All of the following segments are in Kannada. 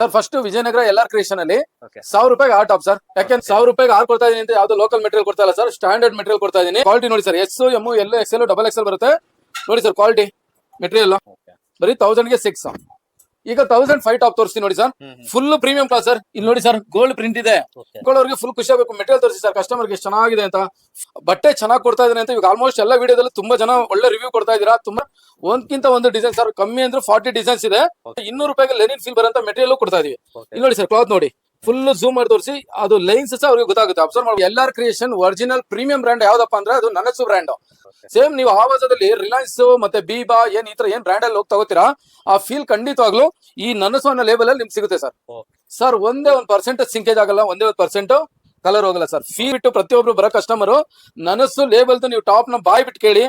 Sir first Vijayanagara L R creation ಅಲ್ಲಿ. ಸಾವಿರ ರೂಪಾಯಿ ಆರ್ ಟಾಪ್ ಸರ್ ಯಾಕೆಂದ್ರೆ ಸಾವಿರ ರೂಪಾಯಿಗೆ ಆರ್ ಕೊಡ್ತಾ ಇದೀನಿ ಅಂತ ಯಾವ್ದು ಲೋಕಲ್ ಮೆಟೀರಿಯಲ್ ಕೊಡ್ತಾ ಇಲ್ಲ ಸರ್ ಸ್ಟ್ಯಾಂಡರ್ಡ್ ಮೆಟೀರಿಯಲ್ ಕೊಡ್ತಾ ಇದೀನಿ. ಕ್ವಾಲಿಟಿ ನೋಡಿ sir S M L S L double X L ಬರುತ್ತೆ. ನೋಡಿ ಸರ್ ಕ್ವಾಲಿಟಿ ಮೆಟೀರಿಯಲ್. ಬರೀ ತೌಸಂಡ್ಗೆ ಸಿಕ್ಸ್ ಈಗ ತೌಸಂಡ್ ಫೈವ್ ಟಾಪ್ ತೋರಿಸ್ತೀನಿ ನೋಡಿ sir. Full premium class sir ಇಲ್ಲಿ ನೋಡಿ ಸರ್ ಗೋಲ್ಡ್ ಪ್ರಿಂಟ್ ಇದೆ. ಗೋಲ್ಡ್ ಅವ್ರಿಗೆ ಫುಲ್ ಖುಷಿ ಆಗಬೇಕು. ಮೆಟೀರಿಯಲ್ ತೋರಿಸಿ ಸರ್ ಕಸ್ಟಮರ್ಗೆ ಚೆನ್ನಾಗಿದೆ ಅಂತ. ಬಟ್ಟೆ ಚೆನ್ನಾಗಿ ಕೊಡ್ತಾ ಇದ್ದಾರೆ ಅಂತ. ಈಗ ಆಲ್ಮೋಸ್ಟ್ ಎಲ್ಲ ವಿಡಿಯೋದಲ್ಲಿ ತುಂಬಾ ಜನ ಒಳ್ಳೆ ರಿವ್ಯೂ ಕೊಡ್ತಾ ಇದೀರಾ ತುಂಬಾ ಒಂದ್ಕಿಂತ ಒಂದು ಡಿಸೈನ್ ಸರ್ ಕಮ್ಮಿ ಅಂದ್ರೆ ಫಾರ್ಟಿ ಡಿಸೈನ್ಸ್ ಇದೆ. ಇನ್ನೂರು ರೂಪಾಯಿಗೆ ಲೆನಿನ್ ಫೀಲ್ ಬರೋಂತ ಮೆಟೀರಿಯಲ್ ಕೊಡ್ತಾ ಇದೀವಿ. ಇಲ್ಲಿ ನೋಡಿ ಸರ್ ಕ್ಲಾತ್ ನೋಡಿ. ಫುಲ್ ಝೂಮ್ ಮಾಡಿ ತೋರಿಸಿ. ಅದು ಲೈನ್ಸ್ ಸಹ ಅವ್ರಿಗೆ ಗೊತ್ತಾಗುತ್ತೆ. ಅಬ್ಸರ್ವ್ ಮಾಡಿ L R creation original premium brand ಯಾವ್ದಪ್ಪ ಅಂದ್ರೆ ಅದು ನನಸು ಬ್ರ್ಯಾಂಡ್ ಸೇಮ್ ನೀವು ಆವಾಜದಲ್ಲಿ ರಿಲಯನ್ಸ್ ಮತ್ತೆ ಬಿಬಾ ಏನ್ ಈ ತರ ಏನ್ ಬ್ರ್ಯಾಂಡ್ ಅಲ್ಲಿ ಹೋಗಿ ತಗೋತೀರಾ ಆ ಫೀಲ್ ಖಂಡಿತವಾಗ್ಲು ಈ ನನಸು ಅನ್ನೋ ಲೇಬಲ್ ಅಲ್ಲಿ ನಿಮ್ಗೆ ಸಿಗುತ್ತೆ ಸರ್. ಸರ್ ಒಂದೇ ಒಂದ್ ಪರ್ಸೆಂಟ್ ಸಿಂಕೇಜ್ ಆಗಲ್ಲ ಒಂದೇ ಒಂದ್ ಪರ್ಸೆಂಟ್ ಕಲರ್ ಹೋಗಲ್ಲ ಸರ್. ಫೀ ಬಿಟ್ಟು ಪ್ರತಿಯೊಬ್ರು ಬರೋ ಕಸ್ಟಮರ್ ನನಸು ಲೇಬಲ್ ನೀವು ಟಾಪ್ನ ಬಾಯ್ ಬಿಟ್ಟು ಕೇಳಿ.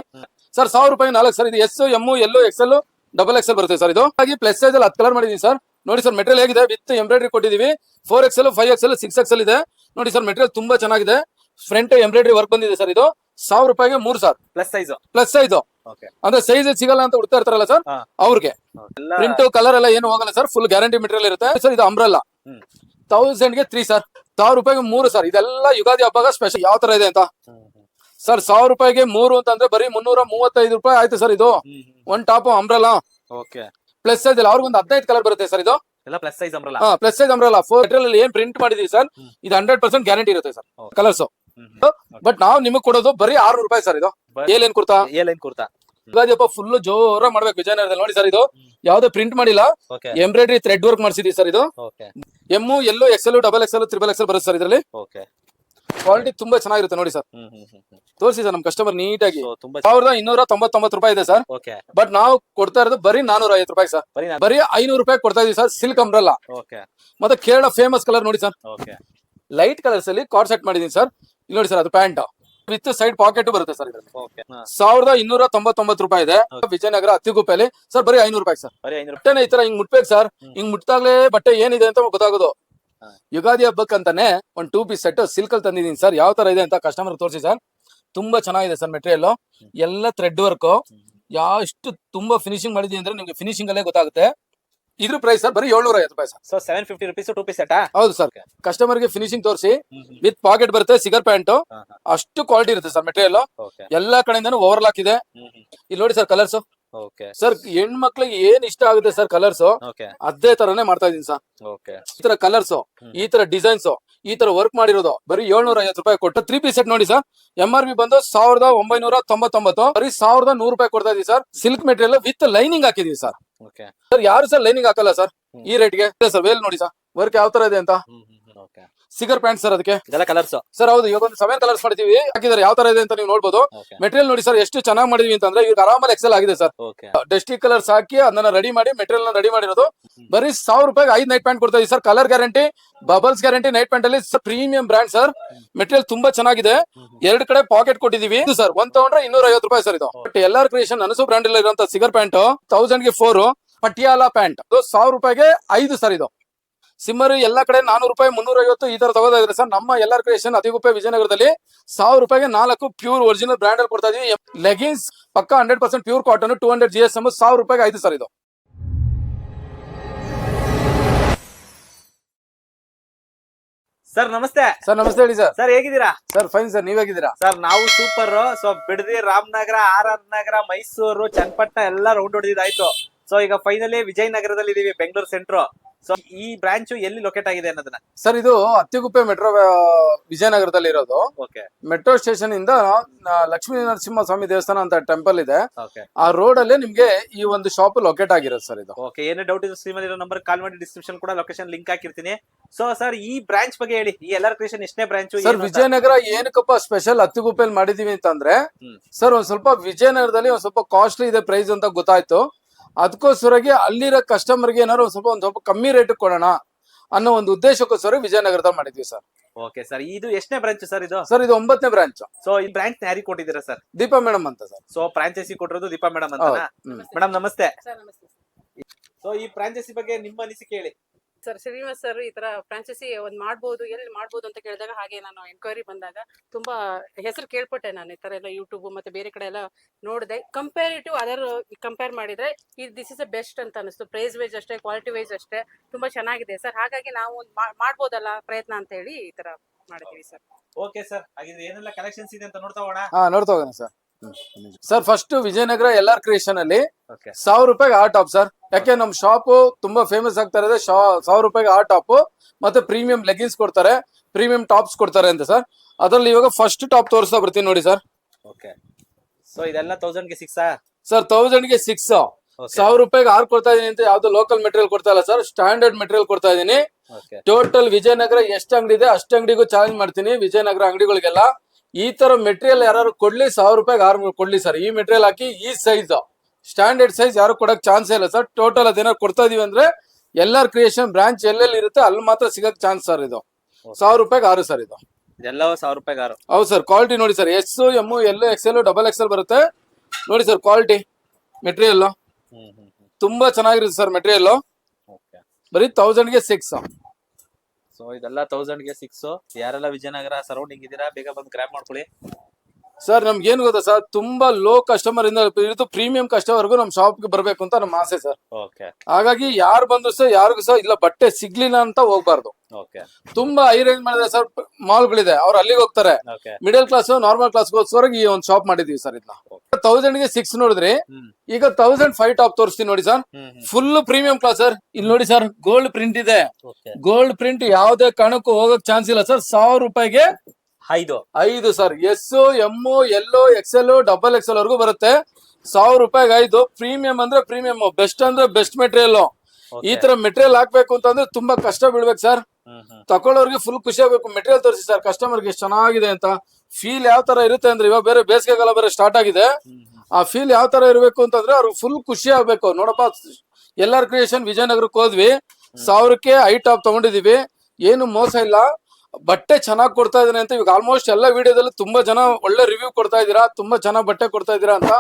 ಸರ್ ಸಾವಿರ ರೂಪಾಯಿ ನಾಲ್ಕು ಸರ್ ಇದು S M L X L double X L ಬರುತ್ತೆ ಸರ್ ಇದು. ಹಾಗಾಗಿ ಪ್ಲಸ್ ಸೈಜ್ ಅಲ್ಲಿ ಹತ್ತು ಕಲರ್ ಮಾಡಿದೀನಿ ಸರ್. ನೋಡಿ ಸರ್ ಮೆಟೀರಿಯಲ್ ಹೇಗಿದೆ? With embroidery ಕೊಟ್ಟಿದೀವಿ four X L five X L six X L ಇದೆ. ನೋಡಿ ಸರ್ ಮೆಟೀರಿಯಲ್ ತುಂಬಾ ಚೆನ್ನಾಗಿದೆ. ಫ್ರಂಟ್ ಎಂಬ್ರಾಯ್ಡ್ರಿ ವರ್ಕ್ ಬಂದಿದೆ ಸರ್ ಇದು. ಸಾವಿರ ರೂಪಾಯಿಗೆ ಮೂರು sir. Plus size plus size ಅಂದ್ರೆ ಸೈಜ್ ಸಿಗಲ್ಲ ಅಂತ ಹುಡ್ತಾ ಇರ್ತಾರಲ್ಲ ಸರ್. ಅವ್ರಿಗೆ. ಪ್ರಿಂಟ್ ಕಲರ್ ಎಲ್ಲ ಏನು ಹೋಗಲ್ಲ ಸರ್. ಫುಲ್ ಗ್ಯಾರಂಟಿ ಮೆಟೀರಿಯಲ್ ಇರುತ್ತೆ. ಸರ್ ಇದು ಅಂಬ್ರಲ್ಲ. ತೌಸಂಡ್ಗೆ ತ್ರೀ ಸರ್. ಸಾವಿರ ರೂಪಾಯಿಗೆ ಮೂರು ಸರ್. ಇದೆಲ್ಲ ಯುಗಾದಿ ಹಬ್ಬಗ ಸ್ಪೆಷಲ್ ಯಾವ ತರ ಇದೆ ಅಂತ? ಸರ್ ಸಾವಿರ ರೂಪಾಯಿಗೆ ಮೂರು ಅಂತಂದ್ರೆ ಬರೀ ಮುನ್ನೂರ ಮೂವತ್ತೈದು ರೂಪಾಯಿ ಆಯ್ತು ಸರ್ ಇದು. One top umbrella okay plus size ಅವ್ರಿಗೆ ಒಂದು ಹದಿನೈದು ಕಲರ್ ಬರುತ್ತೆ ಸರ್ ಇದು. ಎಲ್ಲ ಪ್ಲಸ್ ಸೈಜ್ ಅಂಬ್ರಲ್ಲ ಹಾ ಪ್ಲಸ್ ಸೈಜ್ ಅಂಬ್ರಲ್ಲ ಫೋರ್ ಅಲ್ಲಿ ಏನ್ ಪ್ರಿಂಟ್ ಮಾಡಿದೀವಿ ಸರ್ ಇದು ಹಂಡ್ರೆಡ್ ಪರ್ಸೆಂಟ್ ಗ್ಯಾರಂಟಿ ಇರುತ್ತೆ ಸರ್ ಕಲರ್ಸ್. ಬಟ್ ನಾವು ನಿಮಗೆ ಕೊಡೋದು ಬರೀ ಆರ್ನೂರು ರೂಪಾಯಿ ಸರ್ ಇದು. ಏನ್ ಕುರ್ತಾ? ಏನ್ ಕುರ್ತಾ? ಯುಗಾದಿಪ್ಪ ಫುಲ್ ಜೋರ ಮಾಡ್ಬೇಕು ವಿಜಯನಗರದಲ್ಲಿ ನೋಡಿ ಸರ್ ಇದು. ಯಾವ್ದೇ ಪ್ರಿಂಟ್ ಮಾಡಿಲ್ಲ ಎಂಬ್ರಾಯ್ಡ್ರಿ ಥ್ರೆಡ್ ವರ್ಕ್ ಮಾಡಿಸಿದೀವಿ ಸರ್ ಇದು. M M L XL double XL triple XL ಬರುತ್ತೆ ಸರ್ ಇದರಲ್ಲಿ. ಕ್ವಾಲಿಟಿ ತುಂಬಾ ಚೆನ್ನಾಗಿರುತ್ತೆ ನೋಡಿ ಸರ್. ಹ್ಮ್ ಹ್ಮ್ ಹ್ಮ್ ಹ್ಮ್. ತೋರಿಸಿ ಸರ್ ನಮ್ ಕಸ್ಟಮರ್ ನೀಟಾಗಿ. So, ತುಂಬಾ ಸಾವಿರದ ಇನ್ನೂರ ತೊಂಬತ್ತೊಂಬತ್ತು ರೂಪಾಯಿ ಇದೆ ಸರ್. ಓಕೆ ಬಟ್ ನಾವು ಕೊಡ್ತಾ ಇರೋದು ಬರೀ ನಾನೂರ ಐವತ್ತು ರೂಪಾಯಿ ಸರ್. ಬರೀ ಐನೂರು ರೂಪಾಯಿ ಕೊಡ್ತಾ ಇದೀವಿ ಸರ್ ಸಿಲ್ಕ್ ಅಂಬ್ರಲ್ಲ ಓಕೆ ಮತ್ತೆ ಕೇರಳ ಫೇಮಸ್ ಕಲರ್ ನೋಡಿ ಸರ್. ಓಕೆ ಲೈಟ್ ಕಲರ್ಸ್ ಅಲ್ಲಿ ಕಾರ್ಡ್ ಸೆಟ್ ಮಾಡಿದೀನಿ ಸರ್. ಇಲ್ಲಿ ನೋಡಿ ಸರ್ ಅದು ಪ್ಯಾಂಟ್ ವಿತ್ ಸೈಡ್ ಪಾಕೆಟ್ ಬರುತ್ತೆ ಸರ್ ಇದರಲ್ಲಿ. ಓಕೆ ಸಾವಿರದ ಇನ್ನೂರ ತೊಂಬತ್ತೊಂಬತ್ತು ರೂಪಾಯಿ ಇದೆ. Okay. ವಿಜಯನಗರ ಅತ್ತಿಗುಪ್ಪೆಯಲ್ಲಿ. ಸರ್ ಬರೀ ಐನೂರು ರೂಪಾಯಿ ಸರ್. ಬರೀ ಐನೂರು ಬಟ್ಟೆನ ಈ ತರ ಹಿಂಗ್ ಮುಟ್ಬೇಕು ಸರ್. ಹಿಂಗ್ ಮುಟ್ಟಾಗ್ಲೇ ಬಟ್ಟೆ ಏನಿದೆ ಅಂತ ಗೊತ್ತಾಗೋದು. ಯುಗಾದಿ ಹಬ್ಬಕ್ಕಂತಾನೆ ಒಂದ್ ಟೂ ಪೀಸ್ ಸೆಟ್ ಸಿಲ್ಕ್ ಅಲ್ಲಿ ತಂದಿದೀನಿ ಸರ್ ಯಾವ ತರ ಇದೆ ಅಂತ ಕಸ್ಟಮರ್ ತೋರಿಸಿ ಸರ್ ತುಂಬಾ ಚೆನ್ನಾಗಿದೆ ಸರ್ ಮೆಟೀರಿಯಲ್ ಎಲ್ಲ ಥ್ರೆಡ್ ವರ್ಕ್ ಯಾವ ಎಷ್ಟು ತುಂಬಾ ಫಿನಿಶಿಂಗ್ ಮಾಡಿದೀನಿ ಅಂದ್ರೆ ನಿಮ್ಗೆ ಫಿನಿಶಿಂಗ್ ಅಲ್ಲೇ ಗೊತ್ತಾಗುತ್ತೆ. ಇದ್ರ ಪ್ರೈಸ್ ಸರ್ ಬರೀ ಏಳ್ನೂರ ಐವತ್ತು ರೂಪಾಯಿ sir sir seven fifty rupees two piece set ಹೌದು ಸರ್. ಕಸ್ಟಮರ್ಗೆ ಫಿನಿಶಿಂಗ್ ತೋರಿಸಿ ವಿತ್ ಪಾಕೆಟ್ ಬರುತ್ತೆ ಸಿಗರ್ ಪ್ಯಾಂಟ್ ಅಷ್ಟು ಕ್ವಾಲಿಟಿ ಇರುತ್ತೆ ಸರ್ ಮೆಟೀರಿಯಲ್ ಎಲ್ಲ ಎಲ್ಲಾ ಕಡೆಯಿಂದನೂ ಓವರ್ಲಾಕ್ ಇದೆ. ಇಲ್ಲಿ ನೋಡಿ ಸರ್ ಕಲರ್ಸ್ ಓಕೆ ಸರ್ ಹೆಣ್ಮಕ್ಳಿಗೆ ಏನ್ ಇಷ್ಟ ಆಗುತ್ತೆ ಸರ್ ಕಲರ್ಸ್ ಓಕೆ ಅದೇ ತರನೇ ಮಾಡ್ತಾ ಇದೀನಿ ಸರ್ ಓಕೆ ಈ ತರ ಕಲರ್ಸ್ ಈ ತರ ಡಿಸೈನ್ಸ್ ಈ ತರ ವರ್ಕ್ ಮಾಡಿರೋದು ಬರೀ ಏಳ್ನೂರ ಐವತ್ತು ರೂಪಾಯಿ ಕೊಟ್ಟು ತ್ರೀ ಪೀಸ್ ಸೆಟ್ ನೋಡಿ ಸರ್ ಎಂ ಆರ್ ಬಿ ಬಂದು ಸಾವಿರದ ಒಂಬೈನೂರ ತೊಂಬತ್ತೊಂಬತ್ತು ಬರೀ ಸಾವಿರದ ನೂರು ರೂಪಾಯಿ ಕೊಡ್ತಾ ಇದೀವಿ sir silk material with lining ಹಾಕಿದೀವಿ ಸರ್ ಓಕೆ ಸರ್ ಯಾರು ಸರ್ ಲೈನಿಂಗ್ ಹಾಕಲ್ಲ ಸರ್. ಈ ರೇಟ್ಗೆ ಸರ್ ವೇಲ್ ನೋಡಿ ಸರ್ ವರ್ಕ್ ಯಾವ ತರ ಇದೆ ಅಂತ? ಸಿಗರ್ ಪ್ಯಾಂಟ್ ಸರ್ ಅದಕ್ಕೆ. ಇದೆಲ್ಲ ಕಲರ್ಸ್ ಸರ್ ಹೌದು ಇವಾಗ ಒಂದು ಸೆವೆನ್ ಕಲರ್ಸ್ ಮಾಡಿದೀವಿ ಹಾಕಿದ್ರೆ ಯಾವ ತರ ಇದೆ ಅಂತ ನೀವು ನೋಡಬಹುದು ಮೆಟೀರಿಯಲ್ ನೋಡಿ ಸರ್ ಎಷ್ಟು ಚೆನ್ನಾಗಿ ಮಾಡಿದೀವಿ ಅಂತಂದ್ರೆ ಇವಾಗ ಆರಾಮಲ್ಲಿ ಎಕ್ಸೆಲ್ ಆಗಿದೆ ಸರ್ ಓಕೆ ಡಸ್ಟಿ ಕಲರ್ಸ್ ಹಾಕಿ ಅದನ್ನ ರೆಡಿ ಮಾಡಿ ಮೆಟೀರಿಯಲ್ನ ರೆಡಿ ಮಾಡಿರೋದು. ಬರೀ ಸಾವಿರ ರೂಪಾಯಿಗೆ ಐದು ನೈಟ್ ಪ್ಯಾಂಟ್ ಕೊಡ್ತಾ ಇದೀವಿ sir colour guarantee bubbles guarantee night pant ಅಲ್ಲಿ ಪ್ರೀಮಿಯಂ ಬ್ರ್ಯಾಂಡ್ ಸರ್ ಮೆಟೀರಿಯಲ್ ತುಂಬಾ ಚೆನ್ನಾಗಿದೆ. ಎರಡು ಕಡೆ ಪಾಕೆಟ್ ಕೊಟ್ಟಿದೀವಿ ಇದು ಸರ್ ಒಂದ್ ತಗೊಂಡ್ರೆ ಇನ್ನೂರ ಐವತ್ತು ರೂಪಾಯಿ ಸರ್ ಇದು. ಬಟ್ ಎಲ್ಲಾರ್ ಕ್ರಿಯೇಷನ್ ಅನಸು ಬ್ರ್ಯಾಂಡ್ ಅಲ್ಲಿ ಇರುವಂತ ಸಿಗರ್ ಪ್ಯಾಂಟ್ ತೌಸಂಡ್ಗೆ ಫೋರ್ ಪಟಿಯಾಲ ಪ್ಯಾಂಟ್ ಸಾವಿರ ರೂಪಾಯಿಗೆ ಐದು ಸರ್ ಇದು. ಸಿಮ್ಮರ್ ಎಲ್ಲ ಕಡೆ ನಾನೂರು ರೂಪಾಯಿ ಮುನ್ನೂರ ಐವತ್ತು ಈ ತರ ತಗೋತಾ ಇದ್ರೆ ಸರ್ ನಮ್ಮ ಎಲ್ಲಾರ್ ಕ್ರಿಯೇಷನ್ ಅತಿಗುಪ್ಪೆ ವಿಜಯನಗರದಲ್ಲಿ ಸಾವಿರ ರೂಪಾಯಿಗೆ ನಾಲ್ಕು ಪ್ಯೂರ್ ಒರಿಜಿನಲ್ ಬ್ರ್ಯಾಂಡ್ ಅಲ್ಲಿ ಕೊಡ್ತಾ ಇದೀವಿ. ಲೆಗಿನ್ಸ್ ಪಕ್ಕ hundred percent pure cotton two hundred G S M ಸಾವಿರ ರೂಪಾಯಿಗೆ ಆಯ್ತು ಸರ್ ಇದು. ಸರ್ ನಮಸ್ತೆ. ಸರ್ ನಮಸ್ತೆ ಹೇಳಿ ಸರ್. ಸರ್ ಹೇಗಿದ್ದೀರಾ? ಸರ್ ಫೈನ್ ಸರ್ ನೀವ್ ಹೇಗಿದ್ದೀರಾ? ಸರ್ ನಾವು super so Bidadi Ramanagara R R Nagar Mysuru Channapatna ಎಲ್ಲ ರೌಂಡ್ ಹೊಡೆದಿದ್ದಾಯ್ತು. ಸೊ ಈಗ ಫೈನಲಿ ವಿಜಯನಗರದಲ್ಲಿ ಇದೀವಿ ಬೆಂಗಳೂರು ಸೆಂಟ್ರ್ ಸೊ ಈ ಬ್ರಾಂಚ್ ಎಲ್ಲಿ ಲೊಕೇಟ್ ಆಗಿದೆ ಅನ್ನೋದನ್ನ. ಸರ್ ಇದು ಅತ್ತಿಗುಪ್ಪೆ ಮೆಟ್ರೋ ವಿಜಯನಗರದಲ್ಲಿ ಇರೋದು. ಓಕೆ ಮೆಟ್ರೋ ಸ್ಟೇಷನ್ ಇಂದ ಲಕ್ಷ್ಮೀ ನರಸಿಂಹ ಸ್ವಾಮಿ ದೇವಸ್ಥಾನ ಅಂತ ಟೆಂಪಲ್ ಇದೆ. ಓಕೆ ಆ ರೋಡ್ ಅಲ್ಲಿ ನಿಮ್ಗೆ ಈ ಒಂದು ಶಾಪ್ ಲೊಕೇಟ್ ಆಗಿರೋದು ಸರ್ ಇದು. ಓಕೆ ಏನೇ ಡೌಟ್ ಇದೆ ಸ್ಟ್ರೀಮ್ ಇರೋ ನಂಬರ್ ಕಾಲ್ ಮಾಡಿ ಡಿಸ್ಕ್ರಿಪ್ಷನ್ ಕೂಡ ಲೊಕೇಶನ್ ಲಿಂಕ್ ಹಾಕಿರ್ತೀನಿ. ಸೊ ಸರ್ ಈ ಬ್ರಾಂಚ್ ಬಗ್ಗೆ ಹೇಳಿ. ಈ ಎಲ್ಲರ ಕ್ರಿಯೇಷನ್ ಎಷ್ಟನೇ ಬ್ರಾಂಚ್ ಸರ್ ವಿಜಯನಗರ ಏನಕ್ಕಪ್ಪ ಸ್ಪೆಷಲ್ ಅತ್ತಿಗುಪ್ಪೆಲ್ ಮಾಡಿದೀವಿ ಅಂತಂದ್ರೆ. ಸರ್ ಒಂದ್ ಸ್ವಲ್ಪ ವಿಜಯನಗರದಲ್ಲಿ ಒಂದ್ ಸ್ವಲ್ಪ ಕಾಸ್ಟ್ಲಿ ಇದೆ ಪ್ರೈಸ್ ಅಂತ ಗೊತ್ತಾಯ್ತು. ಅದಕ್ಕೋಸ್ಕರವಾಗಿ ಅಲ್ಲಿರೋ ಕಸ್ಟಮರ್ಗೆ ಏನಾದ್ರು ಸ್ವಲ್ಪ ಒಂದು ಸ್ವಲ್ಪ ಕಮ್ಮಿ ರೇಟ್ ಕೊಡೋಣ ಅನ್ನೋ ಒಂದು ಉದ್ದೇಶಕ್ಕೋಸ್ಕರ ವಿಜಯನಗರದಲ್ಲಿ ಮಾಡಿದ್ವಿ ಸರ್. ಓಕೆ ಸರ್ ಇದು ಎಷ್ಟನೇ ಬ್ರಾಂಚ್ ಸರ್ ಇದು? ಸರ್ ಇದು ಒಂಬತ್ತನೇ ಬ್ರಾಂಚ್ ಸೊ ಈ ಬ್ರಾಂಚ್ ಯಾರಿಗೆ ಕೊಟ್ಟಿದ್ದೀರಾ ಸರ್ ದೀಪಾ ಮೇಡಮ್ ಅಂತ ಸರ್ ಸೊ ಫ್ರಾಂಚೈಸಿ ಕೊಟ್ಟಿರೋದು ದೀಪಾ ಮೇಡಮ್ ಅಂತ ಹೌದು. ಮೇಡಮ್ ನಮಸ್ತೆ. ಸರ್ ನಮಸ್ತೆ ಸೊ ಈ ಫ್ರಾಂಚೈಸಿ ಬಗ್ಗೆ ನಿಮ್ಮ ಅನಿಸಿಕೆ ಹೇಳಿ. ಸರ್ ಶ್ರೀನಿವಾಸ್ ಸರ್ ಈ ತರ ಫ್ರಾಂಚೈಸಿ ಒಂದ್ ಮಾಡ್ಬೋದು ಎಲ್ಲಿ ಮಾಡ್ಬೋದು ಅಂತ ಕೇಳಿದಾಗ ಹಾಗೆ ನಾನು ಎನ್ಕ್ವೈರಿ ಬಂದಾಗ ತುಂಬಾ ಹೆಸರು ಕೇಳ್ಪಟ್ಟೆ ನಾನು ಈ ತರ ಎಲ್ಲ ಯೂಟ್ಯೂಬ್ ಮತ್ತೆ ಬೇರೆ ಕಡೆ ಎಲ್ಲ ನೋಡಿದೆ. ಕಂಪೇರಿಟಿವ್ ಅದರ್ ಕಂಪೇರ್ ಮಾಡಿದ್ರೆ ಈ ದಿಸ್ ಇಸ್ ಅ ಬೆಸ್ಟ್ ಅಂತ ಅನಿಸ್ತು ಪ್ರೈಸ್ ವೈಸ್ ಅಷ್ಟೇ ಕ್ವಾಲಿಟಿ ವೈಸ್ ಅಷ್ಟೇ ತುಂಬಾ ಚೆನ್ನಾಗಿದೆ ಸರ್. ಹಾಗಾಗಿ ನಾವು ಒಂದ್ ಮಾಡ್ಬೋದಲ್ಲ ಪ್ರಯತ್ನ ಅಂತ ಹೇಳಿ ಈ ತರ ಮಾಡಿದೀವಿ ಸರ್. ಓಕೆ ಸರ್ ಹಾಗಿದ್ರೆ ಏನೆಲ್ಲ ಕಲೆಕ್ಷನ್ಸ್ ಇದೆ ಅಂತ ನೋಡ್ತಾ ಹೋಗೋಣ? ಹಾ ನೋಡ್ತಾ ಹೋಗೋಣ sir. Sir first Vijayanagara L R creation ಅಲ್ಲಿ ಸಾವಿರ ರೂಪಾಯಿಗೆ ಆ ಟಾಪ್ ಸರ್ ಯಾಕೆ ನಮ್ ಶಾಪ್ ತುಂಬಾ ಫೇಮಸ್ ಆಗ್ತಾ ಇರೋದೇ ಸಾವಿರ ರೂಪಾಯಿಗೆ ಆ ಟಾಪ್ ಮತ್ತೆ ಪ್ರೀಮಿಯಂ ಲೆಗಿನ್ಸ್ ಕೊಡ್ತಾರೆ ಪ್ರೀಮಿಯಂ ಟಾಪ್ಸ್ ಕೊಡ್ತಾರೆ ಅಂತ ಸರ್ ಅದ್ರಲ್ಲಿ ಇವಾಗ ಫಸ್ಟ್ ಟಾಪ್ ತೋರಿಸ್ತಾ ಬರ್ತೀನಿ ನೋಡಿ ಸರ್ ಓಕೆ ಸೊ ಇದೆಲ್ಲ ತೌಸಂಡ್ಗೆ ಸಿಕ್ಸಾ ಸರ್ ತೌಸಂಡ್ಗೆ ಸಿಕ್ಸ್ ಸಾವಿರ ರೂಪಾಯಿಗೆ ಆರ್ ಕೊಡ್ತಾ ಇದೀನಿ ಅಂತ ಯಾವ್ದು ಲೋಕಲ್ ಮೆಟೀರಿಯಲ್ ಕೊಡ್ತಾ ಇಲ್ಲ ಸರ್ ಸ್ಟ್ಯಾಂಡರ್ಡ್ ಮೆಟೀರಿಯಲ್ ಕೊಡ್ತಾ ಇದೀನಿ. ಟೋಟಲ್ ವಿಜಯನಗರ ಎಷ್ಟು ಅಂಗಡಿ ಇದೆ ಅಷ್ಟು ಅಂಗಡಿಗೂ ಚಾಲೆಂಜ್ ಮಾಡ್ತೀನಿ. ವಿಜಯನಗರ ಅಂಗಡಿಗಳಿಗೆಲ್ಲ ಈ ತರ ಮೆಟೀರಿಯಲ್ ಯಾರು ಕೊಡ್ಲಿ ಸಾವಿರ ರೂಪಾಯಿಗೆ ಆರು ಕೊಡ್ಲಿ ಸರ್ ಈ ಮೆಟೀರಿಯಲ್ ಹಾಕಿ ಈ ಸೈಜ್ ಸ್ಟ್ಯಾಂಡರ್ಡ್ ಸೈಜ್ ಯಾರು ಕೊಡಕ್ ಚಾನ್ಸ್ ಇಲ್ಲ ಸರ್ ಟೋಟಲ್ ಅದೇನೋ ಕೊಡ್ತಾ ಇದೀವಿ ಅಂದ್ರೆ ಎಲ್ಲಾರ್ ಕ್ರಿಯೇಷನ್ ಬ್ರಾಂಚ್ ಎಲ್ಲೆಲ್ಲಿ ಇರುತ್ತೆ ಅಲ್ಲಿ ಮಾತ್ರ ಸಿಗಕ್ ಚಾನ್ಸ್ ಸರ್ ಇದು. ಸಾವಿರ ರೂಪಾಯಿಗೆ ಆರು ಸರ್ ಇದು. ಎಲ್ಲವೂ ಸಾವಿರ ರೂಪಾಯಿಗೆ ಆರು. ಹೌದು ಸರ್ ಕ್ವಾಲಿಟಿ ನೋಡಿ sir S M L XL double XL ಬರುತ್ತೆ. ನೋಡಿ ಸರ್ ಕ್ವಾಲಿಟಿ ಮೆಟೀರಿಯಲ್ ತುಂಬಾ ಚೆನ್ನಾಗಿರುತ್ತೆ ಸರ್ ಮೆಟೀರಿಯಲ್ ಬರೀ ತೌಸಂಡ್ಗೆ ಸಿಕ್ಸ್ ಸೊ ಇದೆಲ್ಲ ತೌಸಂಡ್ಗೆ ಸಿಕ್ಸ್ ಯಾರೆಲ್ಲ ವಿಜಯನಗರ ಸರೌಂಡಿಂಗ್ ಇದೀರಾ ಬೇಗ ಬಂದು ಗ್ರ್ಯಾಬ್ ಮಾಡ್ಕೊಳ್ಳಿ. ಸರ್ ನಮ್ಗೆ ಏನು ಗೊತ್ತಾ ಸರ್? ತುಂಬಾ ಲೋ ಕಸ್ಟಮರ್ ಇಂದ ಹಿಡಿದು ಪ್ರೀಮಿಯಂ ಕಸ್ಟಮರ್ಗೂ ನಮ್ಮ ಶಾಪ್ಗೆ ಬರಬೇಕು ಅಂತ ನಮ್ಮ ಆಸೆ ಸರ್. ಓಕೆ. ಹಾಗಾಗಿ ಯಾರು ಬಂದ್ರು ಸರ್ ಯಾರಿಗೂ ಸರ್ ಇಲ್ಲ ಬಟ್ಟೆ ಸಿಗ್ಲಿಲ್ಲ ಅಂತ ಹೋಗ್ಬಾರ್ದು. ಓಕೆ. ತುಂಬಾ ಹೈ ರೇಂಜ್ ಮಾಡಿದ್ರೆ ಸರ್ ಮಾಲ್ಗಳಿದೆ ಅವ್ರು ಅಲ್ಲಿಗೆ ಹೋಗ್ತಾರೆ. Okay. Middle class normal class ಕ್ಲಾಸ್ಗೋಸ್ಕರ ಈ ಒಂದು ಶಾಪ್ ಮಾಡಿದೀವಿ ಸರ್ ಇದನ್ನ ತೌಸಂಡ್ಗೆ ಸಿಕ್ಸ್ ನೋಡಿದ್ರಿ ಈಗ ತೌಸಂಡ್ ಫೈವ್ ಟಾಪ್ ತೋರಿಸ್ತೀನಿ ನೋಡಿ sir. Full premium class sir. ಇಲ್ಲಿ ನೋಡಿ ಸರ್ ಗೋಲ್ಡ್ ಪ್ರಿಂಟ್ ಇದೆ. ಗೋಲ್ಡ್ ಪ್ರಿಂಟ್ ಯಾವ್ದೇ ಕಾರಣಕ್ಕೂ ಹೋಗಕ್ ಚಾನ್ಸ್ ಇಲ್ಲ ಸರ್. ಸಾವಿರ ರೂಪಾಯಿಗೆ ಐದು. ಐದು sir. S M L XL double XL ವರೆಗೂ ಬರುತ್ತೆ. ಸಾವಿರ ರೂಪಾಯಿಗೆ ಐದು. ಪ್ರೀಮಿಯಂ ಅಂದ್ರೆ ಪ್ರೀಮಿಯಂ. ಬೆಸ್ಟ್ ಅಂದ್ರೆ ಬೆಸ್ಟ್ ಮೆಟೀರಿಯಲ್. ಈ ತರ ಮೆಟೀರಿಯಲ್ ಹಾಕ್ಬೇಕು ಅಂತಂದ್ರೆ ತುಂಬಾ ಕಷ್ಟ ಬೀಳ್ಬೇಕು ಸರ್. ತಗೊಳ್ಳೋರ್ಗೆ ಫುಲ್ ಖುಷಿ ಆಗ್ಬೇಕು. ಮೆಟೀರಿಯಲ್ ತೋರಿಸಿ ಸರ್. ಕಸ್ಟಮರ್ಗೆ ಎಷ್ಟು ಚೆನ್ನಾಗಿದೆ ಅಂತ. ಫೀಲ್ ಯಾವ ತರ ಇರುತ್ತೆ ಅಂದ್ರೆ ಇವಾಗ ಬೇರೆ ಬೇಸಿಗೆಗಾಲ ಬೇರೆ ಸ್ಟಾರ್ಟ್ ಆಗಿದೆ. ಆ ಫೀಲ್ ಯಾವ ತರ ಇರಬೇಕು ಅಂತಂದ್ರೆ ಅವ್ರಿಗೆ ಫುಲ್ ಖುಷಿ ಆಗ್ಬೇಕು. ನೋಡಪ್ಪ ಎಲ್ಲಾರ್ ಕ್ರಿಯೇಷನ್ ವಿಜಯನಗರಕ್ಕೆ ಹೋದ್ವಿ. ಸಾವಿರಕ್ಕೆ ಐ ಟಾಪ್ ತಗೊಂಡಿದೀವಿ. ಏನು ಮೋಸ ಇಲ್ಲ. ಬಟ್ಟೆ ಚೆನ್ನಾಗಿ ಕೊಡ್ತಾ ಇದ್ದಾನೆ ಅಂತ ಇವಾಗ ಆಲ್ಮೋಸ್ಟ್ ಎಲ್ಲ ವಿಡಿಯೋದಲ್ಲಿ ತುಂಬಾ ಜನ ಒಳ್ಳೆ ರಿವ್ಯೂ ಕೊಡ್ತಾ ಇದ್ದೀರಾ ತುಂಬಾ ಚೆನ್ನಾಗಿ ಬಟ್ಟೆ ಕೊಡ್ತಾ ಇದ್ದೀರಾ ಅಂತ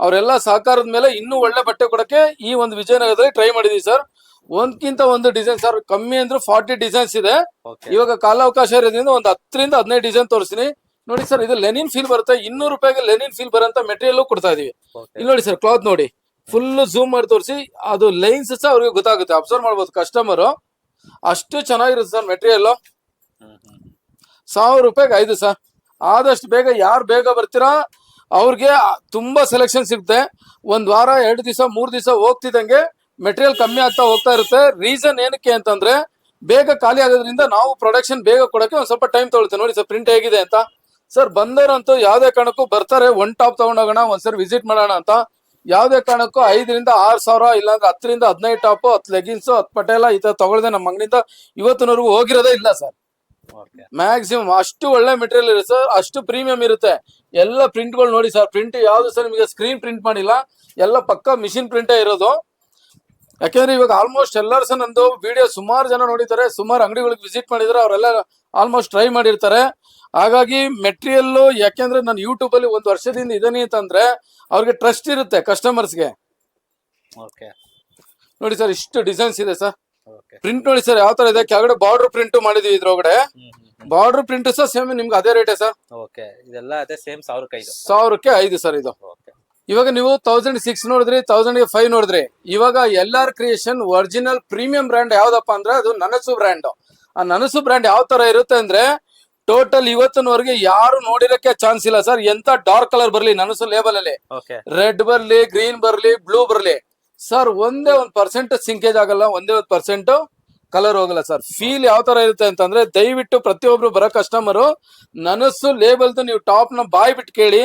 ಅವರೆಲ್ಲ ಸಹಕಾರದ ಮೇಲೆ ಇನ್ನೂ ಒಳ್ಳೆ ಬಟ್ಟೆ ಕೊಡಕ್ಕೆ ಈ ಒಂದು ವಿಜಯನಗರದಲ್ಲಿ ಟ್ರೈ ಮಾಡಿದೀವಿ ಸರ್ ಒಂದ್ಕಿಂತ ಒಂದು ಡಿಸೈನ್ ಸರ್ ಕಮ್ಮಿ ಅಂದ್ರೆ ಫಾರ್ಟಿ ಡಿಸೈನ್ಸ್ ಇದೆ. ಇವಾಗ ಕಾಲಾವಕಾಶ ಇರೋದ್ರಿಂದ ಒಂದು ಹತ್ತರಿಂದ ಹದಿನೈದು ಡಿಸೈನ್ ತೋರಿಸ್ತೀನಿ. ನೋಡಿ ಸರ್ ಇದು ಲೆನಿನ್ ಫೀಲ್ ಬರುತ್ತೆ ಇನ್ನೂರು ರೂಪಾಯಿಗೆ ಲೆನಿನ್ ಫೀಲ್ ಬರೋಂತ ಮೆಟೀರಿಯಲ್ ಕೊಡ್ತಾ ಇದೀವಿ. ಇಲ್ಲಿ ನೋಡಿ ಸರ್ ಕ್ಲಾತ್ ನೋಡಿ. ಫುಲ್ ಝೂಮ್ ಮಾಡಿ ತೋರಿಸಿ ಅದು ಲೈನ್ಸ್ ಸಹ ಅವ್ರಿಗೆ ಗೊತ್ತಾಗುತ್ತೆ ಅಬ್ಸರ್ವ್ ಮಾಡ್ಬೋದು ಕಸ್ಟಮರ್ ಅಷ್ಟು ಚೆನ್ನಾಗಿರುತ್ತೆ ಸರ್ ಮೆಟೀರಿಯಲ್ ಸಾವಿರ ರೂಪಾಯಿಗೆ ಐದು ಸರ್. ಆದಷ್ಟು ಬೇಗ ಯಾರು ಬೇಗ ಬರ್ತೀರಾ, ಅವ್ರಿಗೆ ತುಂಬಾ ಸೆಲೆಕ್ಷನ್ ಸಿಗುತ್ತೆ. ಒಂದ್ ವಾರ, ಎರಡು ದಿವಸ, ಮೂರು ದಿವಸ ಹೋಗ್ತಿದ್ದಂಗೆ ಮೆಟೀರಿಯಲ್ ಕಮ್ಮಿ ಆಗ್ತಾ ಹೋಗ್ತಾ ಇರುತ್ತೆ. ರೀಸನ್ ಏನಕ್ಕೆ ಅಂತಂದ್ರೆ, ಬೇಗ ಖಾಲಿ ಆಗೋದ್ರಿಂದ ನಾವು ಪ್ರೊಡಕ್ಷನ್ ಬೇಗ ಕೊಡಕ್ಕೆ ಒಂದು ಸ್ವಲ್ಪ ಟೈಮ್ ತೊಗೊಳ್ತೇವೆ ನೋಡಿ ಸರ್ ಪ್ರಿಂಟ್ ಹೇಗಿದೆ ಅಂತ. ಸರ್, ಬಂದವರಂತೂ ಯಾವುದೇ ಕಾರಣಕ್ಕೂ ಬರ್ತಾರೆ. ಒನ್ ಟಾಪ್ ತಗೊಂಡೋಗೋಣ ಒಂದ್ಸರಿ ವಿಸಿಟ್ ಮಾಡೋಣ ಅಂತ. ಯಾವುದೇ ಕಾರಣಕ್ಕೂ ಐದರಿಂದ ಆರು ಸಾವಿರ, ಇಲ್ಲಾಂದ್ರೆ ಹತ್ತರಿಂದ ಹದಿನೈದು ಟಾಪು ಹತ್ತು ಲೆಗಿನ್ಸು ಹತ್ತು ಪಟೇಲ ಈ ಥರ ತಗೊಳ್ದೆ ನಮ್ಮ ಅಂಗಡಿಯಿಂದ ಇವತ್ತಿನವರೆಗೂ ಹೋಗಿರೋದೇ ಇಲ್ಲ ಸರ್. ಮ್ಯಾಕ್ಸಿಮಮ್ ಅಷ್ಟು ಒಳ್ಳೆ ಮೆಟೀರಿಯಲ್ ಇರುತ್ತೆ ಸರ್ ಅಷ್ಟು ಪ್ರೀಮಿಯಂ ಇರುತ್ತೆ. ಎಲ್ಲ ಪ್ರಿಂಟ್ಗಳು ನೋಡಿ ಸರ್ ಪ್ರಿಂಟ್ ಯಾವ್ದು ಸರ್ ನಿಮಗೆ ಸ್ಕ್ರೀನ್ ಪ್ರಿಂಟ್ ಮಾಡಿಲ್ಲ ಎಲ್ಲ ಪಕ್ಕ ಮಿಷಿನ್ ಪ್ರಿಂಟೇ ಇರೋದು. ಯಾಕೆಂದ್ರೆ ಇವಾಗ ಆಲ್ಮೋಸ್ಟ್ ಎಲ್ಲರೂ ಸಹ ನಂದು ವಿಡಿಯೋ ಸುಮಾರು ಜನ ನೋಡಿದ್ದಾರೆ ಸುಮಾರು ಅಂಗಡಿಗಳಿಗೆ ವಿಸಿಟ್ ಮಾಡಿದ್ರೆ ಅವರೆಲ್ಲ ಆಲ್ಮೋಸ್ಟ್ ಟ್ರೈ ಮಾಡಿರ್ತಾರೆ. ಹಾಗಾಗಿ ಮೆಟೀರಿಯಲ್ ಯಾಕೆಂದ್ರೆ ನಾನು ಯೂಟ್ಯೂಬ್ ಅಲ್ಲಿ ಒಂದು ವರ್ಷದಿಂದ ಇದನ್ನೇ ಅಂತಂದ್ರೆ ಅವ್ರಿಗೆ ಟ್ರಸ್ಟ್ ಇರುತ್ತೆ ಕಸ್ಟಮರ್ಸ್ಗೆ ಓಕೆ ನೋಡಿ ಸರ್ ಇಷ್ಟು ಡಿಸೈನ್ಸ್ ಇದೆ ಸರ್ ಪ್ರಿಂಟ್ ನೋಡಿ ಸರ್ ಯಾವ ತರ ಇದೆ? ಕೆಳಗಡೆ ಬಾರ್ಡರ್ ಪ್ರಿಂಟ್ ಮಾಡಿದೀವಿ ಇದ್ರೊಳಗಡೆ. ಬಾರ್ಡರ್ ಪ್ರಿಂಟ್ ಸಹ ಸೇಮ್ ನಿಮ್ಗೆ ಅದೇ ರೇಟ್ ಸರ್ ಓಕೆ ಇದೆಲ್ಲ ಅದೇ ಸೇಮ್ ಸಾವಿರಕ್ಕೆ ಐದು. ಸಾವಿರಕ್ಕೆ ಐದು ಸರ್ ಇದು. ಇವಾಗ ನೀವು ತೌಸಂಡ್ ಸಿಕ್ಸ್ ನೋಡಿದ್ರಿ ತೌಸಂಡ್ ಫೈವ್ ನೋಡಿದ್ರಿ. ಇವಾಗ L R creation original premium brand ಯಾವ್ದಪ್ಪ ಅಂದ್ರೆ ಅದು ನನಸು ಬ್ರ್ಯಾಂಡ್ ಆ ನನಸು ಬ್ರ್ಯಾಂಡ್ ಯಾವ ತರ ಇರುತ್ತೆ ಅಂದ್ರೆ ಟೋಟಲ್ ಇವತ್ತಿನವರೆಗೆ ಯಾರು ನೋಡಿರಕ್ಕೆ ಚಾನ್ಸ್ ಇಲ್ಲ ಸರ್ ಎಂತ ಡಾರ್ಕ್ ಕಲರ್ ಬರ್ಲಿ ನನಸು ಲೇಬಲ್ ಅಲ್ಲಿ. ರೆಡ್ ಬರ್ಲಿ ಗ್ರೀನ್ ಬರ್ಲಿ ಬ್ಲೂ ಬರ್ಲಿ. ಸರ್ ಒಂದೇ ಒಂದ್ ಪರ್ಸೆಂಟ್ ಸಿಂಕೇಜ್ ಆಗಲ್ಲ, ಒಂದೇ ಒಂದ್ ಪರ್ಸೆಂಟ್ ಕಲರ್ ಹೋಗಲ್ಲ ಸರ್ ಫೀಲ್ ಯಾವ ತರ ಇರುತ್ತೆ ಅಂತಂದ್ರೆ ದಯವಿಟ್ಟು ಪ್ರತಿಯೊಬ್ರು ಬರೋ ಕಸ್ಟಮರ್ ನನಸು ಲೇಬಲ್ ನೀವು ಟಾಪ್ನ ಬಾಯ್ ಬಿಟ್ಟು ಕೇಳಿ,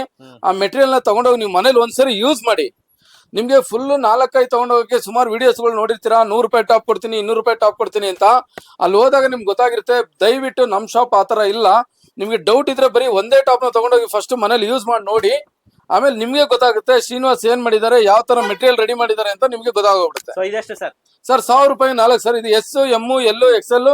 ಆ ಮೆಟೀರಿಯಲ್ನ ತಗೊಂಡೋಗಿ ನೀವು ಮನೇಲಿ ಒಂದ್ಸರಿ ಯೂಸ್ ಮಾಡಿ. ನಿಮ್ಗೆ ಫುಲ್ ನಾಲ್ಕೈದು ತಗೊಂಡೋಗಕ್ಕೆ ಸುಮಾರು ವಿಡಿಯೋಸ್ಗಳು ನೋಡಿರ್ತೀರಾ, ನೂರು ರೂಪಾಯಿ ಟಾಪ್ ಕೊಡ್ತೀನಿ, ಇನ್ನೂರು ರೂಪಾಯಿ ಟಾಪ್ ಕೊಡ್ತೀನಿ ಅಂತ. ಅಲ್ಲಿ ಹೋದಾಗ ನಿಮ್ಗೆ ಗೊತ್ತಾಗಿರುತ್ತೆ, ದಯವಿಟ್ಟು ನಮ್ ಶಾಪ್ ಆ ತರ ಇಲ್ಲ. ನಿಮ್ಗೆ ಡೌಟ್ ಇದ್ರೆ ಬರೀ ಒಂದೇ ಟಾಪ್ನ ತಗೊಂಡೋಗಿ ಫಸ್ಟ್ ಮನೇಲಿ ಯೂಸ್ ಮಾಡಿ ನೋಡಿ. ಆಮೇಲೆ ನಿಮ್ಗೆ ಗೊತ್ತಾಗುತ್ತೆ ಶ್ರೀನಿವಾಸ್ ಏನ್ ಮಾಡಿದ್ದಾರೆ ಯಾವ ತರ ಮೆಟೀರಿಯಲ್ ರೆಡಿ ಮಾಡಿದ್ದಾರೆ ಅಂತ ನಿಮ್ಗೆ ಗೊತ್ತಾಗೋಗ್ಬಿಡುತ್ತೆ. ಸೊ ಇದೆಷ್ಟು ಸರ್ ಸರ್ ಸಾವಿರ ರೂಪಾಯಿ ನಾಲ್ಕು ಸರ್ ಇದು S M X L